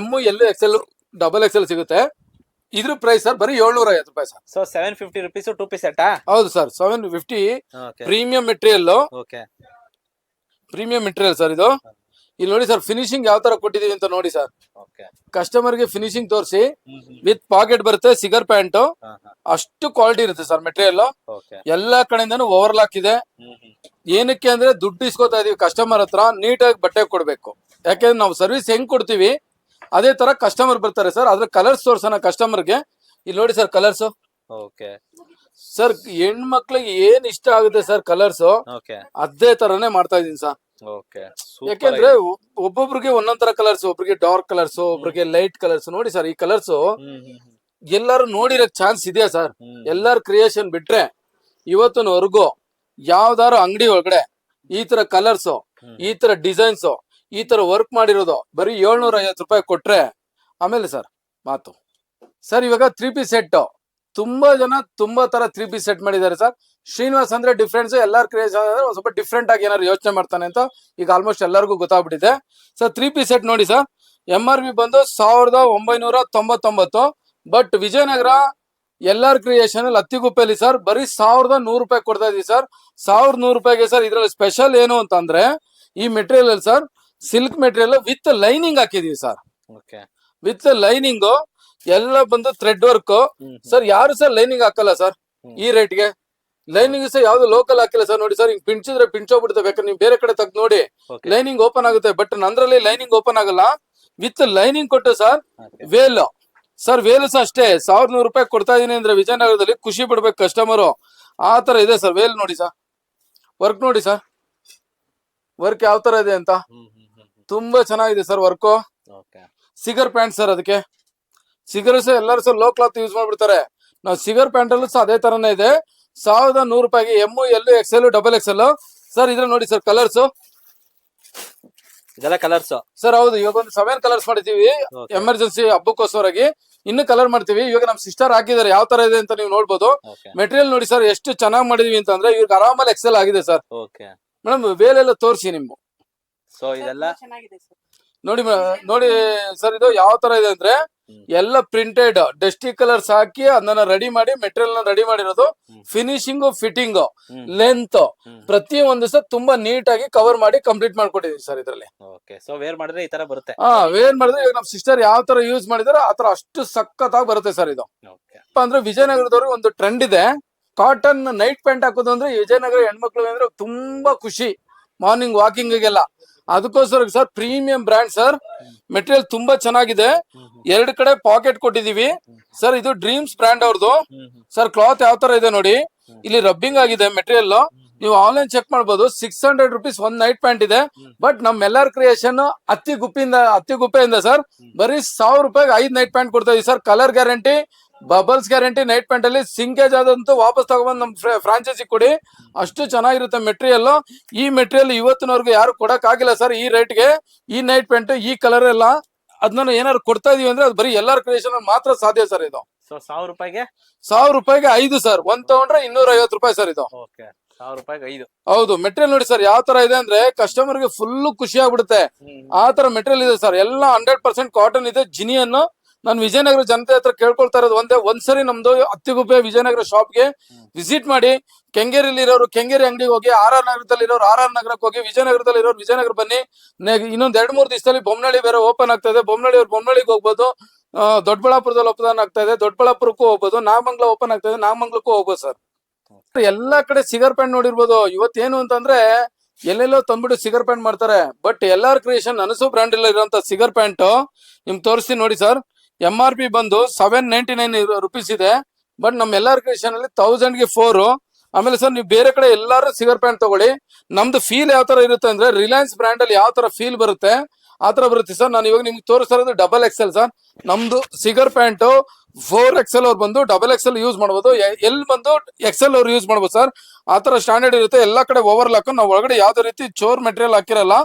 M L XL double XL ಸಿಗುತ್ತೆ. ಇದ್ರ ಪ್ರೈಸ್ ಸರ್ ಬರೀ ಏಳ್ನೂರ ಐವತ್ತು ರೂಪಾಯಿ sir so seven fifty rupees two piece ಹೌದು sir seven fifty premium material okay premium material sir ಇದು. ಇಲ್ಲಿ ನೋಡಿ ಸರ್ ಫಿನಿಶಿಂಗ್ ಯಾವ ತರ ಕೊಟ್ಟಿದೀವಿ ಅಂತ ನೋಡಿ ಸರ್ ಕಸ್ಟಮರ್ಗೆ ಫಿನಿಶಿಂಗ್ ತೋರಿಸಿ ವಿತ್ ಪಾಕೆಟ್ ಬರುತ್ತೆ ಸಿಗರ್ ಪ್ಯಾಂಟ್ ಅಷ್ಟು ಕ್ವಾಲಿಟಿ ಇರುತ್ತೆ ಸರ್ ಮೆಟೀರಿಯಲ್ ಎಲ್ಲಾ ಕಡೆಯಿಂದನೂ ಓವರ್ಲಾಕ್ ಇದೆ. ಏನಕ್ಕೆ ಅಂದ್ರೆ ದುಡ್ಡು ಇಸ್ಕೋತಾ ಇದೀವಿ ಕಸ್ಟಮರ್ ಹತ್ರ ನೀಟಾಗಿ ಬಟ್ಟೆ ಕೊಡ್ಬೇಕು. ಯಾಕೆಂದ್ರೆ ನಾವು ಸರ್ವಿಸ್ ಹೆಂಗ್ ಕೊಡ್ತೀವಿ? ಅದೇ ತರ ಕಸ್ಟಮರ್ ಬರ್ತಾರೆ ಸರ್ ಅದ್ರ ಕಲರ್ಸ್ ತೋರ್ಸೋಣ ಕಸ್ಟಮರ್ಗೆ ಇಲ್ಲಿ ನೋಡಿ ಸರ್ ಕಲರ್ಸ್ ಓಕೆ ಸರ್ ಹೆಣ್ಮಕ್ಳಿಗೆ ಏನ್ ಇಷ್ಟ ಆಗುತ್ತೆ ಸರ್ ಕಲರ್ಸ್ ಓಕೆ ಅದೇ ತರನೇ ಮಾಡ್ತಾ ಇದೀನಿ ಸರ್ ಓಕೆ ಯಾಕೆಂದ್ರೆ ಒಬ್ಬೊಬ್ರಿಗೆ ಒಂದೊಂದ್ ತರ ಕಲರ್ಸ್ ಒಬ್ರಿಗೆ ಡಾರ್ಕ್ ಕಲರ್ಸ್ ಒಬ್ರಿಗೆ ಲೈಟ್ ಕಲರ್ಸ್ ನೋಡಿ ಸರ್ ಈ ಕಲರ್ಸ್ ಎಲ್ಲಾರು ನೋಡಿರಕ್ ಚಾನ್ಸ್ ಇದೆಯಾ ಸರ್ ಎಲ್ಲಾರ ಕ್ರಿಯೇಷನ್ ಬಿಟ್ರೆ ಇವತ್ತಿನವರೆಗೂ ಯಾವ್ದಾರು ಅಂಗಡಿ ಒಳಗಡೆ ಈ ತರ ಕಲರ್ಸ್ ಈ ತರ ಡಿಸೈನ್ಸ್ ಈ ತರ ವರ್ಕ್ ಮಾಡಿರೋದು ಬರೀ ಏಳ್ನೂರ ಐವತ್ತು ರೂಪಾಯಿ ಕೊಟ್ರೆ, ಆಮೇಲೆ ಸರ್ ಮಾತು. ಸರ್ ಇವಾಗ ತ್ರೀ ಪಿ ಸೆಟ್ ತುಂಬಾ ಜನ ತುಂಬಾ ತರ ತ್ರೀ ಪಿ ಸೆಟ್ ಮಾಡಿದ್ದಾರೆ ಸರ್ ಶ್ರೀನಿವಾಸ್ ಅಂದ್ರೆ ಡಿಫ್ರೆನ್ಸ್ ಎಲ್ಲಾರು ಕ್ರಿಯೇಷನ್ ಅಂದ್ರೆ ಸ್ವಲ್ಪ ಡಿಫ್ರೆಂಟ್ ಆಗಿ ಏನಾದ್ರು ಯೋಚನೆ ಮಾಡ್ತಾನೆ ಅಂತ ಈಗ ಆಲ್ಮೋಸ್ಟ್ ಎಲ್ಲರಿಗೂ ಗೊತ್ತಾಗ್ಬಿಟ್ಟಿದೆ. ಸರ್ ತ್ರೀ ಪಿ ಸೆಟ್ ನೋಡಿ ಸರ್ ಎಂ ಆರ್ ಪಿ ಬಂದು ಸಾವಿರದ ಒಂಬೈನೂರ ತೊಂಬತ್ತೊಂಬತ್ತು but Vijayanagara L R creation ಅಲ್ಲಿ ಅತ್ತಿಗುಪ್ಪೆಯಲ್ಲಿ ಸರ್ ಬರೀ ಸಾವಿರದ ನೂರು ರೂಪಾಯಿ ಕೊಡ್ತಾ ಇದೀವಿ ಸರ್ ಸಾವಿರದ ನೂರು ರೂಪಾಯಿಗೆ ಸರ್ ಇದ್ರಲ್ಲಿ ಸ್ಪೆಷಲ್ ಏನು ಅಂತಂದ್ರೆ, ಈ material sir silk material with lining ಹಾಕಿದೀವಿ ಸರ್ ಓಕೆ ವಿತ್ ಲೈನಿಂಗ್ ಎಲ್ಲ ಬಂದು ಥ್ರೆಡ್ ವರ್ಕ್ ಸರ್ ಯಾರು ಸರ್ ಲೈನಿಂಗ್ ಹಾಕಲ್ಲ ಸರ್. ಈ ರೇಟ್ಗೆ ಲೈನಿಂಗ್ ಸರ್ ಯಾವ್ದು ಲೋಕಲ್ ಹಾಕಿಲ್ಲ ಸರ್ ನೋಡಿ ಸರ್ ಹಿಂಗ್ ಪಿಂಚಿದ್ರೆ ಪಿಂಚೋಗ್ಬಿಡುತ್ತೆ ಬೇಕಾದ್ರೆ ನೀವು ಬೇರೆ ಕಡೆ ತೆಗ್ದು ನೋಡಿ. ಲೈನಿಂಗ್ ಓಪನ್ ಆಗುತ್ತೆ. ಬಟ್ ನಂದ್ರಲ್ಲಿ ಲೈನಿಂಗ್ ಓಪನ್ ಆಗಲ್ಲ. ವಿತ್ ಲೈನಿಂಗ್ ಕೊಟ್ಟು ಸರ್ ವೇಲ್ ಸರ್ ವೇಲ್ ಸಹ ಅಷ್ಟೇ. ಸಾವಿರದ ನೂರು ರೂಪಾಯಿ ಕೊಡ್ತಾ ಇದೀನಿ ಅಂದ್ರೆ ವಿಜಯನಗರದಲ್ಲಿ ಖುಷಿ ಪಡ್ಬೇಕು ಕಸ್ಟಮರು ಆ ತರ ಇದೆ ಸರ್ ವೇಲ್ ನೋಡಿ ಸರ್ ವರ್ಕ್ ನೋಡಿ ಸರ್ ವರ್ಕ್ ಯಾವ ತರ ಇದೆ ಅಂತ? ತುಂಬಾ ಚೆನ್ನಾಗಿದೆ sir work. Cigar pant sir ಅದಕ್ಕೆ. ಸಿಗರ್ ಸಹ ಎಲ್ಲರೂ ಸರ್ ಲೋ ಕ್ಲಾತ್ ಯೂಸ್ ಮಾಡ್ಬಿಡ್ತಾರೆ. ನಾವು ಸಿಗರ್ ಪ್ಯಾಂಟ್ ಅಲ್ಲೂ ಸಹ ಅದೇ ತರನೇ ಇದೆ. ಸಾವಿರದ ನೂರು ರೂಪಾಯಿಗೆ M L X L double X L sir ಇದ್ರ ನೋಡಿ ಸರ್ ಕಲರ್ಸ್ ಇದೆಲ್ಲ ಕಲರ್ಸ್ ಸರ್ ಹೌದು ಇವಾಗ ಒಂದು ಸೆವೆನ್ ಕಲರ್ಸ್ ಮಾಡಿದೀವಿ ಎಮರ್ಜೆನ್ಸಿ ಹಬ್ಬಕ್ಕೋಸ್ಕರವಾಗಿ. ಇನ್ನು ಕಲರ್ ಮಾಡ್ತೀವಿ. ಇವಾಗ ನಮ್ ಸಿಸ್ಟರ್ ಹಾಕಿದ್ದಾರೆ. ಯಾವ ತರ ಇದೆ ಅಂತ ನೀವು ನೋಡ್ಬೋದು. ಮೆಟೀರಿಯಲ್ ನೋಡಿ ಸರ್ ಎಷ್ಟು ಚೆನ್ನಾಗಿ ಮಾಡಿದೀವಿ ಅಂತಂದ್ರೆ ಇವ್ರಿಗೆ ಆರಾಮಲ್ಲಿ ಎಕ್ಸೆಲ್ ಆಗಿದೆ ಸರ್ ಮೇಡಮ್ ವೇಲೆಲ್ಲ ತೋರಿಸಿ ನಿಮ್ಗೆ. ಸೊ ಇದೆಲ್ಲ ಚೆನ್ನಾಗಿದೆ ಸರ್ ನೋಡಿ ಮ- ನೋಡಿ ಸರ್ ಇದು ಯಾವ ತರ ಇದೆ ಅಂದ್ರೆ ಎಲ್ಲ ಪ್ರಿಂಟೆಡ್ ಡಸ್ಟಿ ಕಲರ್ಸ್ ಹಾಕಿ ಅದನ್ನ ರೆಡಿ ಮಾಡಿ ಮೆಟೀರಿಯಲ್ನ ರೆಡಿ ಮಾಡಿರೋದು. ಫಿನಿಶಿಂಗ್ ಫಿಟ್ಟಿಂಗ್ ಲೆಂತ್ ಪ್ರತಿ ಒಂದು ಸಹ ತುಂಬಾ ನೀಟ್ ಆಗಿ ಕವರ್ ಮಾಡಿ ಕಂಪ್ಲೀಟ್ ಮಾಡ್ಕೊಟ್ಟಿದೀವಿ ಸರ್ ಇದ್ರಲ್ಲಿ. ಓಕೆ ಸೊ ವೇರ್ ಮಾಡಿದ್ರೆ ಈ ತರ ಬರುತ್ತೆ. ಹಾ ಏನ್ ಮಾಡಿದ್ರೆ ಇವಾಗ ನಮ್ ಸಿಸ್ಟರ್ ಯಾವ ತರ ಯೂಸ್ ಮಾಡಿದಾರೆ ಆ ತರ ಅಷ್ಟು ಆಗಿ ಬರುತ್ತೆ ಸರ್ ಇದು. ಓಕೆ ಏನಪ್ಪಾ ಅಂದ್ರೆ ವಿಜಯನಗರದವ್ರಿಗೆ ಒಂದು ಟ್ರೆಂಡ್ ಇದೆ. ಕಾಟನ್ ನೈಟ್ ಪ್ಯಾಂಟ್ ಹಾಕೋದು ಅಂದ್ರೆ ವಿಜಯನಗರ ಹೆಣ್ಮಕ್ಳು ಅಂದ್ರೆ ತುಂಬಾ ಖುಷಿ. ಮಾರ್ನಿಂಗ್ ವಾಕಿಂಗ್ ಗೆಲ್ಲ. ಅದಕ್ಕೋಸ್ಕರ sir premium brand sir material ತುಂಬಾ ಚೆನ್ನಾಗಿದೆ. ಎರಡು ಕಡೆ ಪಾಕೆಟ್ ಕೊಟ್ಟಿದೀವಿ ಸರ್, ಇದು ಡ್ರೀಮ್ಸ್ ಬ್ರ್ಯಾಂಡ್ ಅವ್ರದ್ದು. ಸರ್ ಕ್ಲಾತ್ ಯಾವ ತರ ಇದೆ ನೋಡಿ. ಇಲ್ಲಿ ರಬ್ಬಿಂಗ್ ಆಗಿದೆ ಮೆಟೀರಿಯಲ್ ನೀವು ಆನ್ಲೈನ್ ಚೆಕ್ ಮಾಡಬಹುದು ಸಿಕ್ಸ್ ಹಂಡ್ರೆಡ್ ರುಪೀಸ್ ಒಂದ್ ನೈಟ್ ಪ್ಯಾಂಟ್ ಇದೆ. ಬಟ್ ನಮ್ ಎಲ್ಲರ್ ಕ್ರಿಯೇಷನ್ ಹತ್ತಿ ಗುಪ್ಪಿಂದ ಹತ್ತಿ ಗುಪ್ಪೆಯಿಂದ ಸರ್, ಬರೀ ಸಾವಿರ ರೂಪಾಯಿಗೆ ಐದ್ ನೈಟ್ ಪ್ಯಾಂಟ್ ಕೊಡ್ತಾ ಇದೀವಿ sir. Colour guarantee bubbles guarantee night pant ಅಲ್ಲಿ ಸಿಂಕೇಜ್ ಆದಂತೂ ವಾಪಸ್ ತಗೊಬಂದು ನಮ್ ಫ್ರಾಂಚೈಸಿ ಕೊಡಿ. ಅಷ್ಟು ಚೆನ್ನಾಗಿರುತ್ತೆ ಮೆಟೀರಿಯಲ್. ಈ ಮೆಟೀರಿಯಲ್ ಇವತ್ತಿನವರೆಗೂ ಯಾರು ಕೊಡಕ್ ಆಗಿಲ್ಲ ಸರ್ ಈ ರೇಟ್ಗೆ. ಈ ನೈಟ್ ಪ್ಯಾಂಟ್ ಈ ಕಲರ್ ಎಲ್ಲ ಅದನ್ನ ಏನಾದ್ರು ಕೊಡ್ತಾ ಇದೀವಿ ಅಂದ್ರೆ ಅದು ಬರೀ ಎಲ್ಲಾರ್ ಕ್ರಿಯೇಷನ್ ಮಾತ್ರ ಸಾಧ್ಯ ಸರ್ ಇದು. ಸಾವಿರ ರೂಪಾಯಿಗೆ? ಸಾವಿರ ರೂಪಾಯಿಗೆ ಐದು ಸರ್. ಒಂದ್ ತಗೊಂಡ್ರೆ ಇನ್ನೂರ ಐವತ್ತು ರೂಪಾಯಿ ಸರ್ ಇದು. ಹೌದು. ಮೆಟೀರಿಯಲ್ ನೋಡಿ ಸರ್ ಯಾವ ತರ ಇದೆ ಅಂದ್ರೆ ಕಸ್ಟಮರ್ಗೆ ಫುಲ್ ಖುಷಿ ಆಗ್ಬಿಡುತ್ತೆ ಆ ತರ ಮೆಟೀರಿಯಲ್ ಇದೆ ಸರ್. ಎಲ್ಲ ಹಂಡ್ರೆಡ್ ಪರ್ಸೆಂಟ್ ಕಾಟನ್ ಇದೆ ಜಿನಿಯನ್ ನಾನು ವಿಜಯನಗರ ಜನತೆ ಹತ್ರ ಕೇಳ್ಕೊಳ್ತಾ ಇರೋದು ಒಂದೇ, ಒಂದ್ಸರಿ ನಮ್ದು ಅತ್ತಿಗುಬ್ಬೆ ವಿಜಯನಗರ ಶಾಪ್ಗೆ ವಿಸಿಟ್ ಮಾಡಿ ಕೆಂಗೇರಿಲಿ ಇರೋರು ಕೆಂಗೇರಿ ಅಂಗಡಿಗೆ ಹೋಗಿ, ಆರ್ ಆರ್ ನಗರದಲ್ಲಿ ಇರೋರು ಆರ್ ಆರ್ ನಗರಕ್ಕೆ ಹೋಗಿ ವಿಜಯನಗರದಲ್ಲಿ ಇರೋರು ವಿಜಯನಗರ ಬನ್ನಿ. ಇನ್ನೊಂದ್ ಎರಡ್ ಮೂರು ದಿವಸದಲ್ಲಿ ಬೊಮ್ಮನಹಳ್ಳಿ ಬೇರೆ ಓಪನ್ ಆಗ್ತಾ ಇದೆ. ಬೊಮ್ಮನಹಳ್ಳಿ ಅವ್ರು ಬೊಮ್ಮನಹಳ್ಳಿಗೆ ಹೋಗ್ಬೋದು. ದೊಡ್ಡಬಳ್ಳಾಪುರದಲ್ಲಿ ಓಪನ್ ಆಗ್ತಾ ಇದೆ. ದೊಡ್ಡಬಳ್ಳಾಪುರಕ್ಕೂ ಹೋಗ್ಬೋದು. ನಾಗಮಂಗಲ ಓಪನ್ ಆಗ್ತಾ ಇದೆ. ನಾಗಮಂಗಲಕ್ಕೂ ಹೋಗ್ಬೋದು ಸರ್. ಎಲ್ಲಾ ಕಡೆ ಸಿಗರ್ ಪ್ಯಾಂಟ್ ನೋಡಿರ್ಬೋದು. ಇವತ್ತೇನು ಅಂತಂದ್ರೆ ಎಲ್ಲೆಲ್ಲೋ ತಂದ್ಬಿಟ್ಟು ಸಿಗರ್ ಪ್ಯಾಂಟ್ ಮಾಡ್ತಾರೆ. ಬಟ್ ಎಲ್ಲಾರ್ ಕ್ರಿಯೇಷನ್ ಅನಸು ಬ್ರಾಂಡ್ ಅಲ್ಲಿ ಇರುವಂತ ಸಿಗರ್ ಪ್ಯಾಂಟ್ ನಿಮ್ ತೋರಿಸ್ತೀನಿ ನೋಡಿ ಸರ್. ಎಂ ಆರ್ ಪಿ ಬಂದು ಸೆವೆನ್ ನೈಂಟಿ ನೈನ್ ರುಪೀಸ್ ಇದೆ. ಬಟ್ ನಮ್ ಎಲ್ಲಾರ್ ಕ್ರಿಯೇಷನ್ ಅಲ್ಲಿ ತೌಸಂಡ್ಗೆ ಫೋರ್ ಆಮೇಲೆ ಸರ್ ನೀವು ಬೇರೆ ಕಡೆ ಎಲ್ಲಾರು ಸಿಗರ್ ಪ್ಯಾಂಟ್ ತಗೊಳ್ಳಿ. ನಮ್ದು ಫೀಲ್ ಯಾವ ತರ ಇರುತ್ತೆ ಅಂದ್ರೆ ರಿಲಯನ್ಸ್ ಬ್ರ್ಯಾಂಡ್ ಅಲ್ಲಿ ಯಾವ ತರ ಫೀಲ್ ಬರುತ್ತೆ, ಆ ತರ ಬರುತ್ತೆ ಸರ್ ನಾನು ಇವಾಗ ನಿಮ್ಗೆ ತೋರಿಸ್ತಾ ಇರೋದು ಡಬಲ್ ಎಲ್ ಸರ್ ನಮ್ದು ಸಿಗರ್ ಪ್ಯಾಂಟ್ ಫೋರ್ ಎಕ್ಸೆಲ್ ಅವ್ರು ಬಂದು ಡಬಲ್ ಎಕ್ಸೆಲ್ ಯೂಸ್ ಮಾಡ್ಬೋದು. ಎಲ್ ಬಂದು ಎಕ್ಸೆಲ್ ಅವ್ರು ಯೂಸ್ ಮಾಡ್ಬೋದು ಸರ್ ಆ ತರ ಸ್ಟ್ಯಾಂಡರ್ಡ್ ಇರುತ್ತೆ. ಎಲ್ಲಾ ಕಡೆ ಓವರ್ ಲಾಕ್ ನಾವು ಒಳಗಡೆ ಯಾವ್ದೇ ರೀತಿ ಚೋರ್ ಮೆಟೀರಿಯಲ್ ಹಾಕಿರಲ್ಲ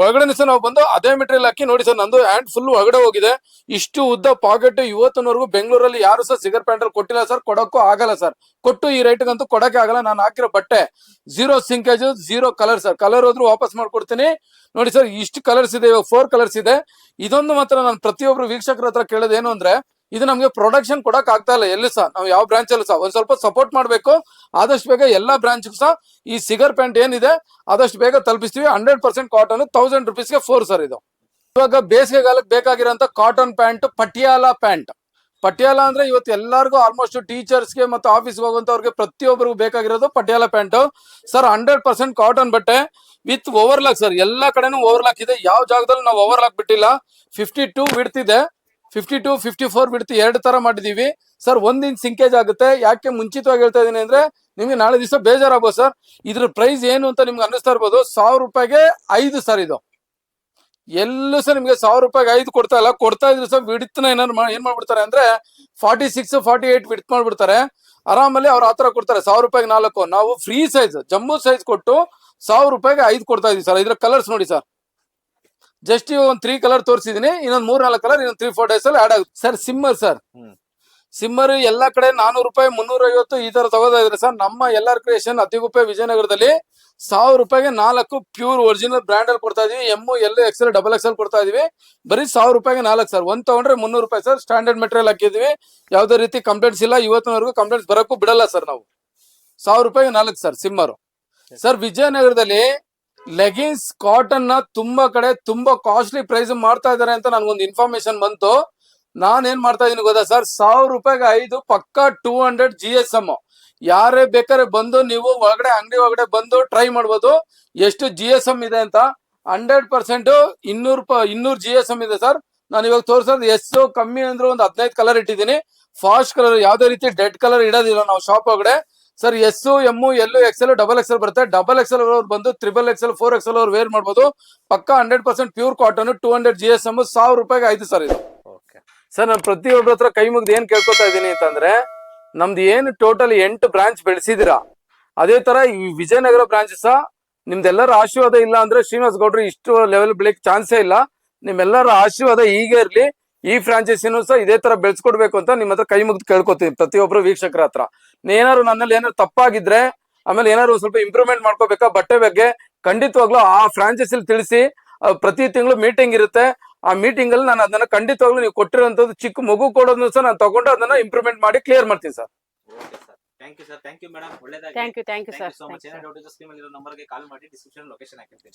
ಒಳಗಡೆ ಸರ್ ನಾವು ಬಂದು ಅದೇ ಮೆಟೀರಿಯಲ್ ಹಾಕಿ ನೋಡಿ ಸರ್, ನಂದು ಹ್ಯಾಂಡ್ ಫುಲ್ ಒಳಗಡೆ ಹೋಗಿದೆ. ಇಷ್ಟು ಉದ್ದ ಪಾಕೆಟ್ ಇವತ್ತಿನವರೆಗೂ ಬೆಂಗಳೂರಲ್ಲಿ ಯಾರು ಸರ್ ಸಿಗರ್ ಪ್ಯಾಂಟ್ ಕೊಟ್ಟಿಲ್ಲ ಸರ್, ಕೊಡಕ್ಕೂ ಆಗಲ್ಲ ಸರ್. ಕೊಟ್ಟು ಈ ರೇಟ್ಗಂತೂ ಕೊಡಕ್ಕೆ ಆಗಲ್ಲ, ನಾನು ಹಾಕಿರೋ ಬಟ್ಟೆ. Zero shrinkage zero colour sir. Colour ಹೋದ್ರು ವಾಪಸ್ ಮಾಡ್ಕೊಡ್ತೀನಿ. ನೋಡಿ ಸರ್, ಇಷ್ಟು ಕಲರ್ಸ್ ಇದೆ, ಇವಾಗ ಫೋರ್ ಕಲರ್ಸ್ ಇದೆ. ಇದೊಂದು ಮಾತ್ರ ನಾನು ಪ್ರತಿಯೊಬ್ರು ವೀಕ್ಷಕರ ಹತ್ರ ಕೇಳೋದು ಏನು ಅಂದ್ರೆ ಇದು ನಮಗೆ ಪ್ರೊಡಕ್ಷನ್ ಕೊಡಕ್ ಆಗ್ತಾ ಇಲ್ಲ, ಎಲ್ಲಿ ಸಹ ನಾವು ಯಾವ ಬ್ರಾಂಚ್ ಅಲ್ಲೂ ಸಹ ಒಂದ್ ಸ್ವಲ್ಪ ಸಪೋರ್ಟ್ ಮಾಡಬೇಕು, ಆದಷ್ಟು ಬೇಗ ಎಲ್ಲಾ ಬ್ರಾಂಚ್ ಸಹ ಈ ಸಿಗರ್ ಪ್ಯಾಂಟ್ ಏನಿದೆ, ಆದಷ್ಟು ಬೇಗ ತಲುಪಿಸ್ತೀವಿ. ಹಂಡ್ರೆಡ್ ಪರ್ಸೆಂಟ್ ಕಾಟನ್ ತೌಸಂಡ್ ರುಪೀಸ್ಗೆ ಫೋರ್ ಸರ್ ಇದು. ಇವಾಗ ಬೇಸಿಗೆಗಾಲಕ್ಕೆ ಬೇಕಾಗಿರೋಂಥ cotton pant Patiala pant Patiala ಅಂದ್ರೆ ಇವತ್ತು ಎಲ್ಲರಿಗೂ ಆಲ್ಮೋಸ್ಟ್ ಟೀಚರ್ಸ್ಗೆ ಮತ್ತು ಆಫೀಸ್ಗೆ ಹೋಗುವಂತವ್ರಿಗೆ ಪ್ರತಿಯೊಬ್ಬರಿಗೂ ಬೇಕಾಗಿರೋದು Patiala pant sir hundred percent cotton ಬಟ್ಟೆ ವಿತ್ ಓವರ್ಲಾಕ್ ಸರ್ ಎಲ್ಲಾ ಕಡೆನೂ ಓವರ್ಲಾಕ್ ಇದೆ. ಯಾವ ಜಾಗದಲ್ಲೂ ನಾವು ಓವರ್ಲಾಕ್ ಬಿಟ್ಟಿಲ್ಲ. ಫಿಫ್ಟಿ ಟೂ ಬಿಡ್ತಿದೆ ಫಿಫ್ಟಿ ಟು ಫಿಫ್ಟಿ ಫೋರ್ ಬಿಡ್ತಿ, ಎರಡು ತರ ಮಾಡಿದೀವಿ. ಸರ್ ಒಂದ್ ಇಂಚ್ ಸಿಂಕೇಜ್ ಆಗುತ್ತೆ. ಯಾಕೆ ಮುಂಚಿತವಾಗಿ ಹೇಳ್ತಾ ಇದೀನಿ ಅಂದ್ರೆ, ನಿಮ್ಗೆ ನಾಳೆ ದಿವಸ ಬೇಜಾರಾಗ್ಬೋದು ಸರ್ ಇದ್ರ ಪ್ರೈಸ್ ಏನು ಅಂತ ನಿಮ್ಗೆ ಅನ್ನಿಸ್ತಾ ಇರ್ಬೋದು. ಸಾವಿರ ರೂಪಾಯಿಗೆ ಐದು ಸರ್ ಇದು. ಎಲ್ಲೂ ಸರ್ ನಿಮ್ಗೆ ಸಾವಿರ ರೂಪಾಯಿಗೆ ಐದು ಕೊಡ್ತಾ ಇಲ್ಲ. ಕೊಡ್ತಾ ಇದ್ರು ಸರ್ ವಿಡ್ತ್ನ ಏನಾರು ಏನ್ ಮಾಡ್ಬಿಡ್ತಾರೆ ಅಂದ್ರೆ forty six forty eight width ಮಾಡ್ಬಿಡ್ತಾರೆ. ಆರಾಮಲ್ಲಿ ಅವ್ರ ಆತರ ಕೊಡ್ತಾರೆ. ಸಾವಿರ ರೂಪಾಯಿಗೆ ನಾಲ್ಕು. ನಾವು ಫ್ರೀ ಸೈಜ್ ಜಮ್ಮು ಸೈಜ್ ಕೊಟ್ಟು ಸಾವಿರ ರೂಪಾಯಿಗೆ ಐದು ಕೊಡ್ತಾ ಇದೀವಿ ಸರ್ ಇದ್ರ ಕಲರ್ಸ್ ನೋಡಿ ಸರ್ ಜಸ್ಟ್ ಒಂದು ತ್ರೀ ಕಲರ್ ತೋರಿಸಿದೀನಿ ಇನ್ನೊಂದು ಮೂರ್ ನಾಲ್ಕು ಕಲರ್ ಇನ್ನೊಂದು ತ್ರೀ ಫೋರ್ ಡೇಸ್ ಅಲ್ಲಿ ಆಡ್ ಆಗುತ್ತೆ. Sir shimmer sir. ಸಿಮ್ಮರ್ ಎಲ್ಲಾ ಕಡೆ ನಾನೂರು ರೂಪಾಯಿ ಮುನ್ನೂರ ಐವತ್ತು ಈ ತರ ತಗೋತಾ ಇದ್ರೆ ಸರ್ ನಮ್ಮ ಎಲ್ಲಾರ್ ಕ್ರಿಯೇಷನ್ ಅತಿಗುಪ್ಪೆ ವಿಜಯನಗರದಲ್ಲಿ ಸಾವಿರ ರೂಪಾಯಿಗೆ ನಾಲ್ಕು ಪ್ಯೂರ್ ಒರಿಜಿನಲ್ ಬ್ರ್ಯಾಂಡ್ ಅಲ್ಲಿ ಕೊಡ್ತಾ ಇದೀವಿ. M L XL double XL ಕೊಡ್ತಾ ಇದೀವಿ. ಬರೀ ಸಾವಿರ ರೂಪಾಯಿಗೆ ನಾಲ್ಕು ಸರ್ ಒಂದ್ ತಗೊಂಡ್ರೆ ಮುನ್ನೂರು ರೂಪಾಯಿ ಸರ್ ಸ್ಟ್ಯಾಂಡರ್ಡ್ ಮೆಟೀರಿಯಲ್ ಹಾಕಿದೀವಿ. ಯಾವ್ದೇ ರೀತಿ ಕಂಪ್ಲೇಂಟ್ಸ್ ಇಲ್ಲ. ಇವತ್ತಿನವರೆಗೂ ಕಂಪ್ಲೇಂಟ್ಸ್ ಬರಕ್ಕೂ ಬಿಡಲ್ಲ ಸರ್ ನಾವು. ಸಾವಿರ ರೂಪಾಯಿಗೆ ನಾಲ್ಕು ಸರ್ ಸಿಮ್ಮರು ಸರ್ ವಿಜಯನಗರದಲ್ಲಿ ಲೆಗಿನ್ಸ್ ಕಾಟನ್ನ ತುಂಬಾ ಕಡೆ ತುಂಬಾ ಕಾಸ್ಟ್ಲಿ ಪ್ರೈಸ್ ಮಾಡ್ತಾ ಇದಾರೆ ಅಂತ ನನ್ಗೊಂದು ಇನ್ಫಾರ್ಮೇಶನ್ ಬಂತು. ನಾನ್ ಏನ್ ಮಾಡ್ತಾ ಇದೀನಿ ಗೊತ್ತಾ ಸರ್? ಸಾವಿರ ರೂಪಾಯಿಗೆ ಐದು, ಪಕ್ಕ two hundred G S M ಯಾರೇ ಬೇಕಾದ್ರೆ ಬಂದು ನೀವು ಒಳಗಡೆ, ಅಂಗಡಿ ಒಳಗಡೆ ಬಂದು ಟ್ರೈ ಮಾಡ್ಬೋದು. ಎಷ್ಟು ಜಿ ಎಸ್ ಎಂ ಇದೆ ಅಂತ? ಹಂಡ್ರೆಡ್ ಪರ್ಸೆಂಟ್ ಇನ್ನೂರು ಇನ್ನೂರು ಜಿ ಎಸ್ ಎಂ ಇದೆ ಸರ್. ನಾನು ಇವಾಗ ತೋರಿಸೋದು, ಎಷ್ಟು ಕಮ್ಮಿ ಅಂದ್ರೆ ಒಂದು ಹದಿನೈದು ಕಲರ್ ಇಟ್ಟಿದ್ದೀನಿ. ಫಾಸ್ಟ್ ಕಲರ್ ಯಾವ್ದೇ ರೀತಿ ಡೆಡ್ ಕಲರ್ ಇಡೋದಿಲ್ಲ. ನಾವು ಶಾಪ್ ಒಳಗಡೆ sir S M L XL double XL ಬರುತ್ತೆ. ಡಬಲ್ ಎಕ್ಸೆಲ್ ಅವ್ರು ಬಂದು ತ್ರಿಬಲ್ ಎಕ್ಸೆಲ್ ಫೋರ್ ಎಕ್ಸೆಲ್ ಅವ್ರು ವೇರ್ ಮಾಡ್ಬೋದು. ಪಕ್ಕ hundred percent pure cotton two hundred G S M ಸಾವಿರ ರೂಪಾಯಿಗೆ ಆಯ್ತು ಸರ್ ಇದು. ಸರ್ ನಾನು ಪ್ರತಿಯೊಬ್ಬರ ಹತ್ರ ಕೈ ಮುಗ್ದು ಏನ್ ಕೇಳ್ಕೊತಾ ಇದ್ದೀನಿ ಅಂತಂದ್ರೆ, ನಮ್ದು ಏನು ಟೋಟಲ್ ಎಂಟು ಬ್ರಾಂಚ್ ಬೆಳೆಸಿದಿರಾ ಅದೇ ತರ ಈ ವಿಜಯನಗರ ಬ್ರಾಂಚ್ ಸಹ ನಿಮ್ದೆಲ್ಲರ ಆಶೀರ್ವಾದ ಇಲ್ಲ ಅಂದ್ರೆ ಶ್ರೀನಿವಾಸ ಗೌಡ್ರು ಇಷ್ಟು ಲೆವೆಲ್ ಬೆಳಿಕ್ ಚಾನ್ಸೇ ಇಲ್ಲ. ನಿಮ್ಮೆಲ್ಲರ ಆಶೀರ್ವಾದ ಈಗ ಇರ್ಲಿ. ಈ ಫ್ರಾಂಚೈಸಿನೂ ಸಹ ಇದೇ ತರ ಬೆಳೆಸ್ಕೊಡ್ಬೇಕು ಅಂತ ನಿಮ್ಮ ಹತ್ರ ಕೈ ಮುಗಿದು ಕೇಳ್ಕೊತೀನಿ ಪ್ರತಿಯೊಬ್ರು ವೀಕ್ಷಕರ ಹತ್ರ. ಏನಾದ್ರು ನನ್ನಲ್ಲಿ ಏನಾದ್ರು ತಪ್ಪಾಗಿದ್ರೆ ಆಮೇಲೆ ಏನಾದ್ರು ಸ್ವಲ್ಪ ಇಂಪ್ರೂವ್ಮೆಂಟ್ ಮಾಡ್ಕೋಬೇಕಾ? ಬಟ್ಟೆ ಬಗ್ಗೆ ಖಂಡಿತವಾಗ್ಲೂ ಆ ಫ್ರಾಂಚೈಸಿಲಿ ತಿಳಿಸಿ ಪ್ರತಿ ತಿಂಗಳು ಮೀಟಿಂಗ್ ಇರುತ್ತೆ. ಆ ಮೀಟಿಂಗ್ ಅಲ್ಲಿ ನಾನು ಅದನ್ನ ಖಂಡಿತವಾಗ್ಲೂ ನೀವು ಕೊಟ್ಟಿರೋಂಥದ್ದು ಚಿಕ್ಕ ಮಗು ಕೊಡೋದನ್ನು ಸಹ ನಾನು ತಗೊಂಡು ಅದನ್ನ ಇಂಪ್ರೂವ್ಮೆಂಟ್ ಮಾಡಿ ಕ್ಲಿಯರ್ ಮಾಡ್ತೀನಿ sir. Okay sir thank you sir thank you madam ಒಳ್ಳೇದಾಗಿ thank you thank you sir so much ಏನೇ ಡೌಟ್ ಇದ್ರೆ ಸ್ಕ್ರೀನ್ ಅಲ್ಲಿ ನಂಬರ್ಗೆ ಕಾಲ್ ಮಾಡಿ ಡಿಸ್ಕ್ರಿಪ್ಷನ್ ಲೊಕೇಶನ್ ಹಾಕಿರ್ತೀನಿ.